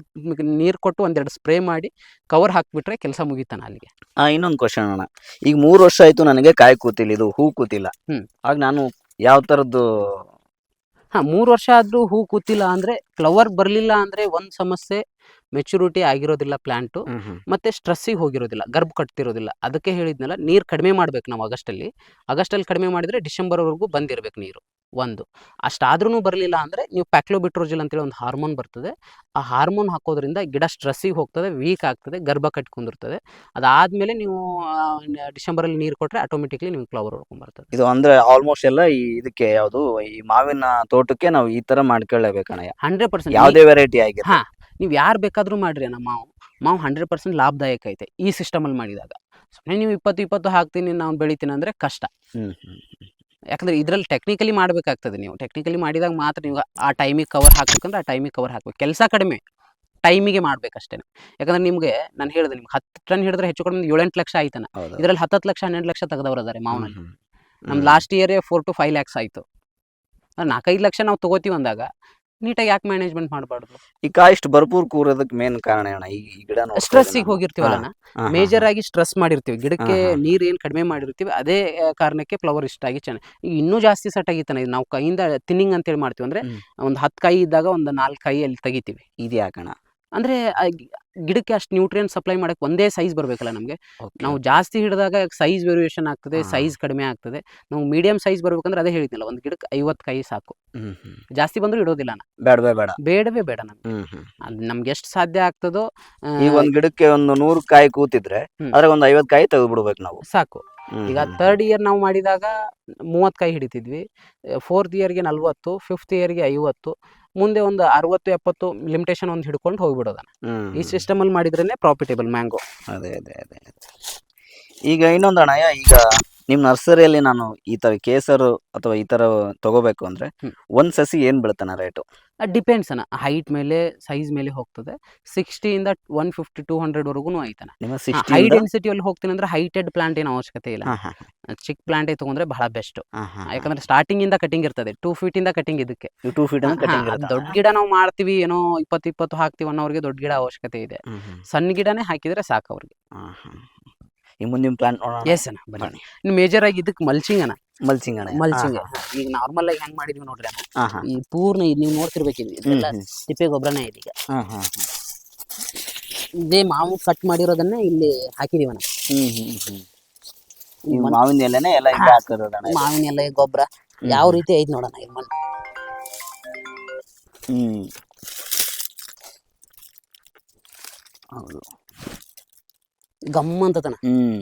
ನೀರು ಕೊಟ್ಟು ಒಂದೆರಡು ಸ್ಪ್ರೇ ಮಾಡಿ ಕವರ್ ಹಾಕ್ಬಿಟ್ರೆ ಕೆಲಸ ಮುಗೀತಾನ ಅಲ್ಲಿಗೆ. ಆ ಇನ್ನೊಂದು ಕ್ವಶನ್ ಅಣ್ಣ. ಈಗ ಮೂರು ವರ್ಷ ಆಯ್ತು ನನಗೆ ಕಾಯಿ ಕೂತಿಲ್ಲ ಇದು ಹೂ ಕೂತಿಲ್ಲ. ಹ್ಮ್. ಆಗ ನಾನು ಯಾವ ತರದ್ದು ಹಾ ಮೂರು ವರ್ಷ ಆದ್ರೂ ಹೂ ಕೂತಿಲ್ಲ ಅಂದ್ರೆ ಫ್ಲವರ್ ಬರಲಿಲ್ಲ ಅಂದ್ರೆ ಒಂದು ಸಮಸ್ಯೆ ಮೆಚುರಿಟಿ ಆಗಿರೋದಿಲ್ಲ ಪ್ಲಾಂಟು ಮತ್ತೆ ಸ್ಟ್ರೆಸ್ಸಿಗೆ ಹೋಗಿರೋದಿಲ್ಲ ಗರ್ಭ ಕಟ್ತಿರೋದಿಲ್ಲ. ಅದಕ್ಕೆ ಹೇಳಿದ್ನಲ್ಲ ನೀರು ಕಡಿಮೆ ಮಾಡ್ಬೇಕು ನಾವು ಆಗಸ್ಟಲ್ಲಿ. ಆಗಸ್ಟಲ್ಲಿ ಕಡಿಮೆ ಮಾಡಿದ್ರೆ ಡಿಸೆಂಬರ್ವರೆಗೂ ಬಂದಿರಬೇಕು ನೀರು. ಒಂದು. ಅಷ್ಟಾದ್ರೂ ಬರಲಿಲ್ಲ ಅಂದರೆ ನೀವು ಪ್ಯಾಕ್ಲೋಬಿಟ್ರೋಜಿಲ್ ಅಂತೇಳಿ ಒಂದು ಹಾರ್ಮೋನ್ ಬರ್ತದೆ. ಆ ಹಾರ್ಮೋನ್ ಹಾಕೋದ್ರಿಂದ ಗಿಡ ಸ್ಟ್ರೆಸ್ಸಿಗೆ ಹೋಗ್ತದೆ ವೀಕ್ ಆಗ್ತದೆ ಗರ್ಭ ಕಟ್ಕೊಂಡಿರ್ತದೆ. ಅದಾದಮೇಲೆ ನೀವು ಡಿಸೆಂಬರಲ್ಲಿ ನೀರು ಕೊಟ್ಟರೆ ಆಟೋಮೆಟಿಕ್ಲಿ ನಿಮ್ಗೆ ಫ್ಲವರ್ ಹೊಡ್ಕೊಂಡ್ಬರ್ತದೆ ಇದು ಅಂದರೆ ಆಲ್ಮೋಸ್ಟ್ ಎಲ್ಲ ಈ ಇದಕ್ಕೆ ಯಾವುದು ಈ ಮಾವಿನ ತೋಟಕ್ಕೆ ನಾವು ಈ ತರ ಮಾಡ್ಕೊಳ್ಳೇಬೇಕಣ್ಣ ಹಂಡ್ರೆಡ್ ಪರ್ಸೆಂಟ್ ಯಾವುದೇ ವೆರೈಟಿ ಆಗಿ ಹಾಂ ನೀವು ಯಾರು ಬೇಕಾದರೂ ಮಾಡ್ರಿ ಅಣ್ಣ ಮಾವು. ಮಾವು ಹಂಡ್ರೆಡ್ ಪರ್ಸೆಂಟ್ ಲಾಭದಾಯಕ ಐತೆ ಈ ಸಿಸ್ಟಮಲ್ಲಿ ಮಾಡಿದಾಗ. ಸುಮ್ಮನೆ ನೀವು ಇಪ್ಪತ್ತು ಇಪ್ಪತ್ತು ಹಾಕ್ತೀನಿ ನಾವು ಬೆಳಿತೀನಿ ಅಂದರೆ ಕಷ್ಟ. ಯಾಕಂದ್ರೆ ಇದರಲ್ಲಿ ಟೆಕ್ನಿಕಲಿ ಮಾಡಬೇಕಾಗ್ತದೆ ನೀವು. ಟೆಕ್ನಿಕಲಿ ಮಾಡಿದಾಗ ಮಾತ್ರ ನೀವು ಆ ಟೈಮಿಗೆ ಕವರ್ ಹಾಕ್ಬೇಕಂದ್ರೆ ಆ ಟೈಮಿಗೆ ಕವರ್ ಹಾಕ್ಬೇಕು. ಕೆಲಸ ಕಡಿಮೆ ಟೈಮಿಗೆ ಮಾಡ್ಬೇಕಷ್ಟೇ. ಯಾಕಂದ್ರೆ ನಿಮಗೆ ನಾನು ಹೇಳಿದೆ ನಿಮ್ಗೆ ಹತ್ತು ಟನ್ ಹಿಡಿದ್ರೆ ಹೆಚ್ಚು ಕಡಿಮೆ ಏಳೆಂಟು ಲಕ್ಷ ಆಯ್ತಾನ. ಇದ್ರಲ್ಲಿ ಹತ್ತತ್ತು ಲಕ್ಷ ಹನ್ನೆರಡು ಲಕ್ಷ ತೆಗೆದವ್ರು ಅದಾರೆ ಮಾವನಲ್ಲಿ ನಮ್ಮ. ಲಾಸ್ಟ್ ಇಯರೇ ಫೋರ್ ಟು ಫೈವ್ ಲ್ಯಾಕ್ಸ್ ಆಯಿತು. ನಾಲ್ಕೈದು ಲಕ್ಷ ನಾವು ತೊಗೋತೀವಿ ಅಂದಾಗ ನೀಟಾಗಿ ಯಾಕೆ ಮ್ಯಾನೇಜ್ಮೆಂಟ್ ಮಾಡಬಾರ್ದು? ಈ ಕಾಯಿ ಇಷ್ಟು ಭರ್ಪೂರ್ ಕೂರೋದಕ್ಕೆ ಮೇನ್ ಕಾರಣ ಅಣ್ಣ ಈ ಈ ಗಿಡ ಸ್ಟ್ರೆಸ್ ಸ್ಟ್ರೆಸ್ಸಿಗೆ ಇದ್ದೀನಿ ಹೋಗಿರ್ತೀವಲ್ಲ ಹಾ, ಹಾ, ಮೇಜರ್ ಆಗಿ ಸ್ಟ್ರೆಸ್ ಮಾಡಿರ್ತೀವಿ. ಗಿಡಕ್ಕೆ ಹಾ, ಹಾ. ನೀರು ಏನು ಕಡಿಮೆ ಮಾಡಿರ್ತೀವಿ ಅದೇ ಆ, ಕಾರಣಕ್ಕೆ ಫ್ಲವರ್ ಇಷ್ಟ ಆಗಿ ಚೆನ್ನಾಗಿ ಈಗ ಇನ್ನೂ ಜಾಸ್ತಿ ಸೆಟ್ ಆಗಿತ್ತಾನೆ ನಾವು ಕೈಯಿಂದ ತಿನ್ನಿಂಗ್ ಅಂತೇಳಿ ಮಾಡ್ತೀವಿ ಅಂದ್ರೆ ಹ್ಮ್. ಒಂದು ಹತ್ತು ಕಾಯಿ ಇದ್ದಾಗ ಒಂದು ನಾಲ್ಕು ಕೈ ಅಲ್ಲಿ ತೆಗಿತೀವಿ. ಇದು ಯಾಕಣ ಅಂದ್ರೆ ಆ ಗಿ- ಗಿಡಕ್ಕೆ ಅಷ್ಟು ನ್ಯೂಟ್ರಿಯನ್ ಸಪ್ಲೈ ಮಾಡಕ್ಕೆ ಒಂದೇ ಸೈಜ್ ಬರಬೇಕಲ್ಲ ನಮಗೆ. ನಾವು ಜಾಸ್ತಿ ಹಿಡಿದಾಗ ಸೈಜ್ ವೇರಿಯೇಷನ್ ಆಗ್ತದೆ. ಸೈಜ್ ಕಡಿಮೆ ಆಗ್ತದೆ. ನಾವು ಮೀಡಿಯಂ ಸೈಜ್ ಬರ್ಬೇಕಂದ್ರೆ ಅದೇ ಹೇಳಿದ್ನಲ್ಲ ಒಂದು ಗಿಡಕ್ಕೆ ಐವತ್ತು ಕಾಯಿ ಸಾಕು. ಜಾಸ್ತಿ ಬಂದರೂ ಇಡೋದಿಲ್ಲ ಬೇಡವೇ ಬೇಡ ಬೇಡವೇ ಬೇಡ ನಮ್ಗೆ. ನಮ್ಗೆ ಎಷ್ಟು ಸಾಧ್ಯ ಆಗ್ತದೋ ಈ ಒಂದು ಗಿಡಕ್ಕೆ ಒಂದು ನೂರು ಕಾಯಿ ಕೂತಿದ್ರೆ ಅದ್ರ ಒಂದು ಐವತ್ತು ಐವತ್ ಕಾಯಿ ತೆಗೆದು ಬಿಡ್ಬೇಕು ನಾವು. ಸಾಕು. ಈಗ ತರ್ಡ್ ಥರ್ಡ್ ಇಯರ್ ನಾವು ಮಾಡಿದಾಗ ಮೂವತ್ತು ಕಾಯಿ ಹಿಡಿತಿದ್ವಿ. ಫೋರ್ತ್ ಇಯರ್ಗೆ ನಲ್ವತ್ತು ಫಿಫ್ತ್ ಇಯರ್ಗೆ ಐವತ್ತು ಮುಂದೆ ಒಂದು ಅರವತ್ತು ಎಪ್ಪತ್ತು ಲಿಮಿಟೇಷನ್ ಒಂದು ಹಿಡ್ಕೊಂಡು ಹೋಗ್ಬಿಡೋದ ಈ ಸಿಸ್ಟಮ್ ಅಲ್ಲಿ ಮಾಡಿದ್ರೇನೆ ಪ್ರಾಫಿಟೇಬಲ್ ಮ್ಯಾಂಗೋ ಅದೇ ಅದೇ ಅದೇ ಅದೇ. ಈಗ ಇನ್ನೊಂದು ಅಣ್ಣ ಈಗ ನಿಮ್ ನರ್ಸರಿಯಲ್ಲಿ ನಾನು ಈ ತರ ಕೇಸರು ಅಥವಾ ಈ ತರ ತಗೋಬೇಕು ಅಂದ್ರೆ ಹ್ಮ್. ಒಂದ್ ಸಸಿ ಏನ್ ಬೀಳ್ತಾನ ರೇಟು ಡಿಪೆಂಡ್ಸ್ ಅನ್ನ ಹೈಟ್ ಮೇಲೆ ಸೈಜ್ ಮೇಲೆ ಹೋಗ್ತದೆ. ಸಿಕ್ಸ್ಟಿಯಿಂದ ಒನ್ ಫಿಫ್ಟಿ ಟೂ ಹಂಡ್ರೆಡ್ವರೆಗೂ ಐತಾನೆ ನಿಮ್ಮ ಹೈ ಸಿಕ್ಸ್ಟಿ ಡೆನ್ಸಿಟಿಯಲ್ಲಿ ಹೋಗ್ತೀನಿ ಅಂದ್ರೆ ಹೈಟೆಡ್ ಪ್ಲಾಂಟ್ ಏನು ಅವಶ್ಯಕತೆ ಇಲ್ಲ. ಚಿಕ್ಕ ಪ್ಲಾಂಟ್ ತಗೊಂಡ್ರೆ ಬಹಳ ಬೆಸ್ಟ್ ಯಾಕಂದ್ರೆ ಸ್ಟಾರ್ಟಿಂಗ್ ಇಂದ ಕಟಿಂಗ್ ಇರ್ತದೆ. ಟೂ ಫೀಟ್ ಇಂದ ಕಟಿಂಗ್ ಇದಕ್ಕೆ. ಟೂ ಫೀಟ್ ಹಾ, ಕಟಿಂಗ್ ಅದ್ ದೊಡ್ಡ ಗಿಡ ನಾವು ಮಾಡ್ತೀವಿ ಏನೋ ಇಪ್ಪತ್ತು ಇಪ್ಪತ್ತು ಹಾಕ್ತಿವಿ ಅನ್ನೋರಿಗೆ ದೊಡ್ಡ ಗಿಡ ಅವಶ್ಯಕತೆ ಇದೆ. ಸಣ್ಣ ಗಿಡನೇ ಹಾಕಿದ್ರೆ ಸಾಕು ಅವ್ರಿಗೆ. ಈ ಮುಂದಿನ ಪ್ಲಾಂಟ್ ನೋಡೋಣ. ಎಸ್ ಅಣ್ಣ ಬನ್ನಿ. ಇನ್ನು ಮೇಜರ್ ಆಗಿ ಇದಕ್ಕೆ ಮಲ್ಚಿಂಗ್ ಅಣ್ಣ. ಮಲ್ಚಿಂಗ್ ಅಣ್ಣ. ಮಲ್ಚಿಂಗ್ ಈಗ ನಾರ್ಮಲ್ ಆಗಿ ಹೆಂಗ್ ಮಾಡಿದ್ವಿ ನೋಡ್ರಿ ಅಣ್ಣ? ಈ ಪೂರ್ಣ ಇದು ನೀವು ನೋಡ್ತಿರ್ಬೇಕಿದ್ವಿ ಇದೆಲ್ಲ ತಿಪ್ಪೆ ಗೊಬ್ಬರನೇ ಇದೀಗ ಇದೇ ಮಾವು ಕಟ್ ಮಾಡಿರೋದನ್ನ ಇಲ್ಲಿ ಹಾಕಿದೀವಿ ಅಣ್ಣ ಹ್ಮ್ ಹ್ಮ್. ಹ್ಮ್ ಮಾವಿನ ಎಲೆನೆ ಎಲ್ಲ. ಹಾಕಿರೋದಣ್ಣ ಮಾವಿನ ಎಲೆ ಗೊಬ್ಬರ ಯಾವ ರೀತಿ ಐತಿ ನೋಡೋಣ ಇಲ್ಲಿ ಮಣ್ಣು. ಹ್ಮ್. ಹೌದು. ಗಮ್ ಅಂತತನ ಹ್ಮ್.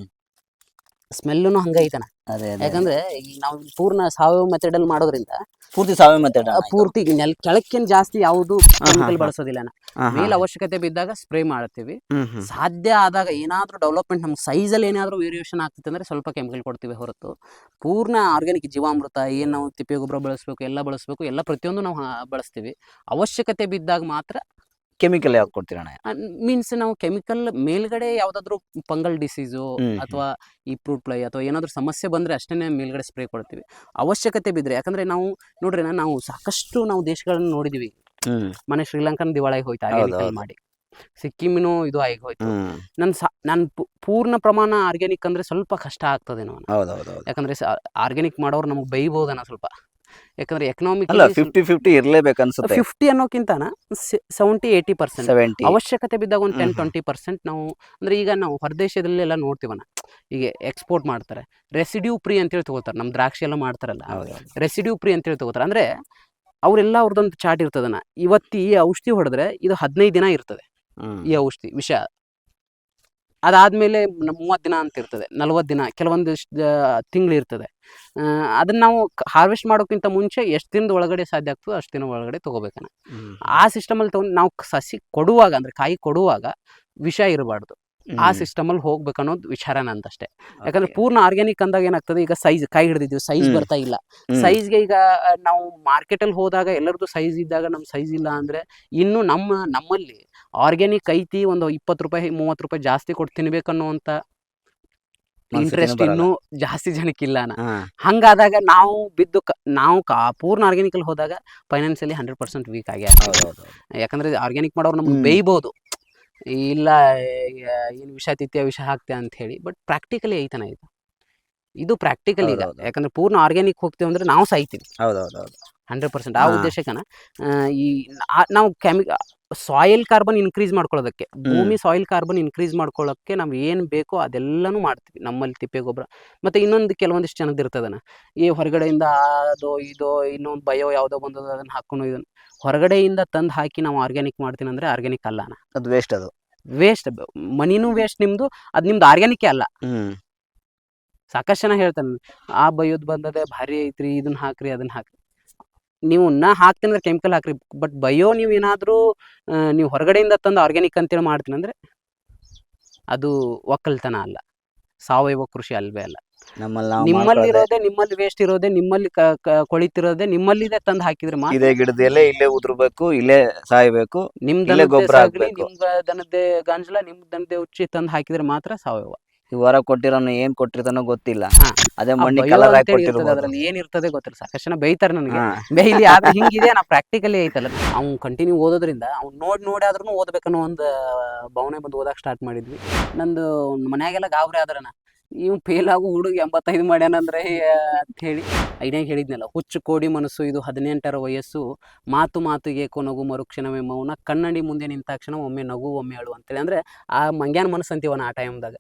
ಸ್ಮೆಲ್ನು ಹಂಗ ಐತನ. ಅದೇ ಅದೇ ಯಾಕಂದ್ರೆ ಈಗ ನಾವು ಪೂರ್ಣ ಸಾವಯವ ಮೆಥಡ್ ಅಲ್ಲಿ ಮಾಡೋದ್ರಿಂದ ಪೂರ್ತಿ ಸಾವಯವ ಮೆಥಡ್ ಆ, ಪೂರ್ತಿ ನೆಲ್ ಕೆಳಕ್ಕೇನ್ ಜಾಸ್ತಿ ಯಾವುದು ಕೆಮಿಕಲ್ ಬಳಸೋದಿಲ್ಲ. ಮೇಲ್ ಅವಶ್ಯಕತೆ ಬಿದ್ದಾಗ ಸ್ಪ್ರೇ ಮಾಡ್ತೀವಿ. ಸಾಧ್ಯ ಆದಾಗ ಏನಾದ್ರೂ ಡೆವಲಪ್ಮೆಂಟ್ ನಮ್ಗೆ ಅಲ್ಲಿ ಏನಾದ್ರೂ ವೇರಿಯೇಷನ್ ಆಗ್ತಿತ್ತು ಅಂದ್ರೆ ಸ್ವಲ್ಪ ಕೆಮಿಕಲ್ ಕೊಡ್ತೀವಿ ಹೊರತು. ಪೂರ್ಣ ಆರ್ಗ್ಯಾನಿಕ್ ಜೀವಾಮೃತ ಏನ್ ನಾವು ತಿಪ್ಪೆ ಗೊಬ್ಬರ ಬಳಸಬೇಕು ಎಲ್ಲ ಬಳಸಬೇಕು ಎಲ್ಲ ಪ್ರತಿಯೊಂದು ನಾವು ಹಾ- ಬಳಸ್ತೀವಿ. ಅವಶ್ಯಕತೆ ಬಿದ್ದಾಗ ಮಾತ್ರ ಕೆಮಿಕಲ್ ಯಾವ್ದು ಕೊಡ್ತೀರಣ್ಣ ಮೀನ್ಸ್ ನಾವು ಕೆಮಿಕಲ್ ಮೇಲ್ಗಡೆ ಯಾವ್ದಾದ್ರು ಪಂಗಲ್ ಡಿಸೀಸು ಅಥವಾ ಈ ಫ್ರೂಟ್ ಫ್ಲೈ ಅಥವಾ ಏನಾದರೂ ಸಮಸ್ಯೆ ಬಂದ್ರೆ ಅಷ್ಟೇ ಮೇಲ್ಗಡೆ ಸ್ಪ್ರೇ ಕೊಡ್ತೀವಿ. ಅವಶ್ಯಕತೆ ಬಿದ್ರೆ ಯಾಕಂದ್ರೆ ನಾವು ನೋಡ್ರಿ ನಾವು ಸಾಕಷ್ಟು ನಾವು ದೇಶಗಳನ್ನ ನೋಡಿದ್ದೀವಿ ಮನೆ ಶ್ರೀಲಂಕನ್ ದಿವಾಳಿ ಹೋಯ್ತು ಮಾಡಿ. ಸಿಕ್ಕಿಮಿನೂ ಇದು ಆಗಿ ಹೋಯ್ತು. ನನ್ ಸ ನನ್ ಪೂರ್ಣ ಪ್ರಮಾಣ ಆರ್ಗ್ಯಾನಿಕ್ ಅಂದ್ರೆ ಸ್ವಲ್ಪ ಕಷ್ಟ ಆಗ್ತದೆ ಯಾಕಂದ್ರೆ ಆರ್ಗ್ಯಾನಿಕ್ ಮಾಡೋರು ನಮಗೆ ಬೈಬೋದನ ಸ್ವಲ್ಪ. ಯಾಕಂದ್ರೆ ಎಕನಾಮಿಕ್ ಅಲ್ಲ ಫಿಫ್ಟಿ ಫಿಫ್ಟಿ ಇರಲೇಬೇಕು ಅನ್ಸುತ್ತೆ. ಫಿಫ್ಟಿ ಅನ್ನೋಕ್ಕಿಂತ ಸೆವೆಂಟಿ ಏಯ್ಟಿ ಪರ್ಸೆಂಟ್ ಸೆವೆಂಟಿ ಅವಶ್ಯಕತೆ ಬಿದ್ದಾಗ ಒಂದು ಟೆನ್. ಟ್ವೆಂಟಿ ಪರ್ಸೆಂಟ್ ನಾವು ಅಂದ್ರೆ ಈಗ ನಾವು ಹೊರದೇಶದಲ್ಲಿ ಎಲ್ಲ ನೋಡ್ತೀವಣ್ಣ ಈಗ ಎಕ್ಸ್ಪೋರ್ಟ್ ಮಾಡ್ತಾರೆ. ರೆಸಿಡ್ಯೂ ಫ್ರೀ ಅಂತೇಳಿ ತಗೋತಾರೆ ನಮ್ಮ ದ್ರಾಕ್ಷಿ ಎಲ್ಲ ಮಾಡ್ತಾರಲ್ಲ ರೆಸಿಡ್ಯೂ ಫ್ರೀ ಅಂತೇಳಿ ತಗೋತಾರೆ. ಅಂದ್ರೆ ಅವರೆಲ್ಲ ಅವ್ರದ್ದೊಂದು ಚಾಟ್ ಇರ್ತದನ ಇವತ್ತು ಈ ಔಷಧಿ ಹೊಡೆದ್ರೆ ಇದು ಹದಿನೈದು ದಿನ ಇರ್ತದೆ. ಈ ಔಷಧಿ ವಿಷ ಅದಾದ್ಮೇಲೆ ಮೂವತ್ತು ದಿನ ಅಂತ ಇರ್ತದೆ. ನಲ್ವತ್ತು ದಿನ ಕೆಲವೊಂದಿಷ್ಟು ತಿಂಗಳು ಇರ್ತದೆ. ಅದನ್ನ ನಾವು ಹಾರ್ವೆಸ್ಟ್ ಮಾಡೋಕ್ಕಿಂತ ಮುಂಚೆ ಎಷ್ಟು ದಿನದ ಒಳಗಡೆ ಸಾಧ್ಯ ಆಗ್ತದೋ ಅಷ್ಟು ದಿನ ಒಳಗಡೆ ತಗೋಬೇಕನ ಆ ಸಿಸ್ಟಮಲ್ಲಿ ತಗೊಂಡು ನಾವು ಸಸಿ ಕೊಡುವಾಗ ಅಂದ್ರೆ ಕಾಯಿ ಕೊಡುವಾಗ ವಿಷ ಇರಬಾರ್ದು. ಆ ಸಿಸ್ಟಮ್ ಸಿಸ್ಟಮಲ್ಲಿ ಹೋಗ್ಬೇಕು ಅನ್ನೋದು ವಿಚಾರ ನಂದಷ್ಟೇ. ಯಾಕಂದ್ರೆ. ಪೂರ್ಣ ಆರ್ಗ್ಯಾನಿಕ್ ಅಂದಾಗ ಏನಾಗ್ತದೆ ಈಗ ಸೈಜ್ ಕೈ ಹಿಡಿದಿದ್ವಿ ಸೈಜ್ ಬರ್ತಾ ಇಲ್ಲ. ಸೈಜ್ ಸೈಜ್ಗೆ ಈಗ ನಾವ್ ಮಾರ್ಕೆಟ್ ಅಲ್ಲಿ ಹೋದಾಗ ಎಲ್ಲರದ್ದು ಸೈಜ್ ಇದ್ದಾಗ ನಮ್ ಸೈಜ್ ಇಲ್ಲ ಅಂದ್ರೆ ಇನ್ನು ನಮ್ಮ ನಮ್ಮಲ್ಲಿ ಆರ್ಗ್ಯಾನಿಕ್ ಐತಿ ಒಂದು ಇಪ್ಪತ್ತು ರೂಪಾಯಿ ಮೂವತ್ತು ರೂಪಾಯಿ ಜಾಸ್ತಿ ಕೊಟ್ಟು ತಿನ್ಬೇಕನ್ನುವಂತ ಅಂತ ಇಂಟ್ರೆಸ್ಟ್ ಇನ್ನು ಜಾಸ್ತಿ ಜನಕ್ಕೆ ಇಲ್ಲ ಹಂಗಾದಾಗ ನಾವು ಬಿದ್ದು ನಾವು ಕಾ ಪೂರ್ಣ ಆರ್ಗ್ಯಾನಿಕಲ್ಲಿ ಹೋದಾಗ ಫೈನಾನ್ಸಿಯಲಿ ಹಂಡ್ರೆಡ್ ಪರ್ಸೆಂಟ್ ವೀಕ್ ಆಗ್ಯಾರ ಯಾಕಂದ್ರೆ ಆರ್ಗ್ಯಾನಿಕ್ ಮಾಡೋರು ನಮ್ಗೆ. ಬೇಯ್ಬೋದು. ಇಲ್ಲ ಏನು ವಿಷ ತಿತ್ಯ ವಿಷ ಹಾಕ್ತೆ ಅಂತ ಹೇಳಿ ಬಟ್ ಪ್ರಾಕ್ಟಿಕಲಿ ಐತನ ಇದು. ಇದು ಪ್ರಾಕ್ಟಿಕಲ್ ಈಗ. ಯಾಕಂದ್ರೆ ಪೂರ್ಣ ಆರ್ಗ್ಯಾನಿಕ್ ಹೋಗ್ತೀವಿ ಅಂದ್ರೆ ನಾವು ಸಾಯ್ತೀವಿ. ಹೌದು ಹೌದು ಹೌದು ಹಂಡ್ರೆಡ್ ಪರ್ಸೆಂಟ್ ಆ. ಉದ್ದೇಶಕ್ಕನ ಈ ನಾವು ಕೆಮಿ ಸಾಯಿಲ್ ಕಾರ್ಬನ್ ಇನ್ಕ್ರೀಸ್ ಮಾಡ್ಕೊಳ್ಳೋದಕ್ಕೆ. ಭೂಮಿ ಸಾಯಿಲ್ ಕಾರ್ಬನ್ ಇನ್ಕ್ರೀಸ್ ಮಾಡ್ಕೊಳ್ಳೋಕ್ಕೆ ನಾವು ಏನು ಬೇಕೋ ಅದೆಲ್ಲನೂ ಮಾಡ್ತೀವಿ ನಮ್ಮಲ್ಲಿ ತಿಪ್ಪೆ ಗೊಬ್ಬರ. ಮತ್ತು ಇನ್ನೊಂದು ಕೆಲವೊಂದಿಷ್ಟು ಜನದ್ದು ಇರ್ತದನ ಈ ಹೊರಗಡೆಯಿಂದ ಅದು ಇದೋ ಇನ್ನೊಂದು ಬಯೋ ಯಾವುದೋ ಬಂದದ ಅದನ್ನ ಹಾಕೊಂಡು ಇದನ್ನು ಹೊರಗಡೆಯಿಂದ ತಂದು ಹಾಕಿ ನಾವು ಆರ್ಗ್ಯಾನಿಕ್ ಮಾಡ್ತೀನಿ ಅಂದರೆ ಆರ್ಗ್ಯಾನಿಕ್ ಅಲ್ಲನ ಅದು ವೇಸ್ಟ್ ಅದು. ವೇಸ್ಟ್ ಮನಿನೂ ವೇಸ್ಟ್ ನಿಮ್ದು ಅದು ನಿಮ್ದು ಆರ್ಗ್ಯಾನಿಕ್ ಅಲ್ಲ. ಸಾಕಷ್ಟು ಜನ ಹೇಳ್ತಾನೆ ಆ ಬಯೋದು ಬಂದದೆ ಭಾರಿ ಐತ್ರಿ ಇದನ್ನ ಹಾಕ್ರಿ ಅದನ್ನ ಹಾಕ್ರಿ. ನೀವು ನಾ ಹಾಕ್ತೀನಿ ಅಂದ್ರೆ ಕೆಮಿಕಲ್ ಹಾಕ್ರಿ. ಬಟ್ ಬಯೋ ನೀವು ಏನಾದರೂ ನೀವು ಹೊರಗಡೆಯಿಂದ ತಂದು ಆರ್ಗ್ಯಾನಿಕ್ ಅಂತೇಳಿ ಮಾಡ್ತೀನಿ ಅಂದ್ರೆ ಅದು ಒಕ್ಕಲ್ತನ ಅಲ್ಲ. ಸಾವಯವ ಕೃಷಿ ಅಲ್ವೇ ಅಲ್ಲ. ನಿಮ್ಮಲ್ಲಿ ಇರೋದೇ ನಿಮ್ಮಲ್ಲಿ ವೇಸ್ಟ್ ಇರೋದೇ ನಿಮ್ಮಲ್ಲಿ ಕೊಳಿತಿರೋದೆ ನಿಮ್ಮಲ್ಲಿ ಕೊಳಿತಿರೋದೇ ನಿಮ್ಮಲ್ಲಿದೆ ತಂದು ಹಾಕಿದ್ರೆ ಮಾತ್ರ ಇದೇ ಗಿಡದಲ್ಲೇ ಇಲ್ಲೇ ಉದುರ್ಬೇಕು ಇಲ್ಲೇ ಸಾಯ್ಬೇಕು ನಿಮ್ ಗೊಬ್ಬರ. ನಿಮ್ ದನದ್ದೇ ಗಂಜಲ ನಿಮ್ ದನದ್ದೇ ಉಚ್ಚಿ ತಂದು ಹಾಕಿದ್ರೆ ಮಾತ್ರ ಸಾವಯವ. ಈ ಹೊರ ಕೊಟ್ಟಿರೋನು ಏನ್ ಕೊಟ್ಟಿರ್ತಾನೋ ಗೊತ್ತಿಲ್ಲ. ಅದೇ ಮಣ್ಣಿ ಕಲರ್ ಹಾಕಿ ಕೊಟ್ಟಿರ್ಬೋದು ಅದ್ರಲ್ಲಿ ಏನಿರ್ತದೆ ಗೊತ್ತಿಲ್ಲ. ಸಾಕಷ್ಟು ಜನ ಬೈತಾರೆ ನನಗೆ. ಬೈಲಿ ಆದ್ರೆ ಹಿಂಗಿದೆ ನಾ ಪ್ರಾಕ್ಟಿಕಲಿ ಐತಲ್ಲ. ಅವ್ನು ಕಂಟಿನ್ಯೂ ಓದೋದ್ರಿಂದ ಅವ್ನು ನೋಡಿ ನೋಡಿ ಆದ್ರೂ ಓದ್ಬೇಕನ್ನೋ ಒಂದು ಭಾವನೆ ಬಂದು ಓದಕ್ಕೆ ಸ್ಟಾರ್ಟ್ ಮಾಡಿದ್ವಿ. ನಂದು ಮನ್ಯಾಗೆಲ್ಲ ಗಾಬರಿ ಆದ್ರನ. ಇವ್ ಫೇಲ್ ಆಗು ಹುಡುಗ ಎಂಬತ್ತೈದು ಮಾಡ್ಯಾನಂದ್ರೆ ಅಂತ ಹೇಳಿ ಐಡಿಯಾಗ ಹೇಳಿದ್ನಲ್ಲ. ಹುಚ್ಚು ಕೋಡಿ ಮನಸ್ಸು ಇದು ಹದಿನೆಂಟರ ವಯಸ್ಸು. ಮಾತು ಮಾತಿಗೆ ನಗು ಮರುಕ್ಷಣವೇ ಮೌನ. ಕನ್ನಡಿ ಮುಂದೆ ನಿಂತಾಕ್ಷಣ ಒಮ್ಮೆ ನಗು ಒಮ್ಮೆ ಅಳು ಅಂತೇಳಿ. ಅಂದ್ರೆ ಆ ಮಂಗ್ಯಾನ ಮನಸ್ಸು ಅಂತೀವನ ಆ ಟೈಮ್ದಾಗ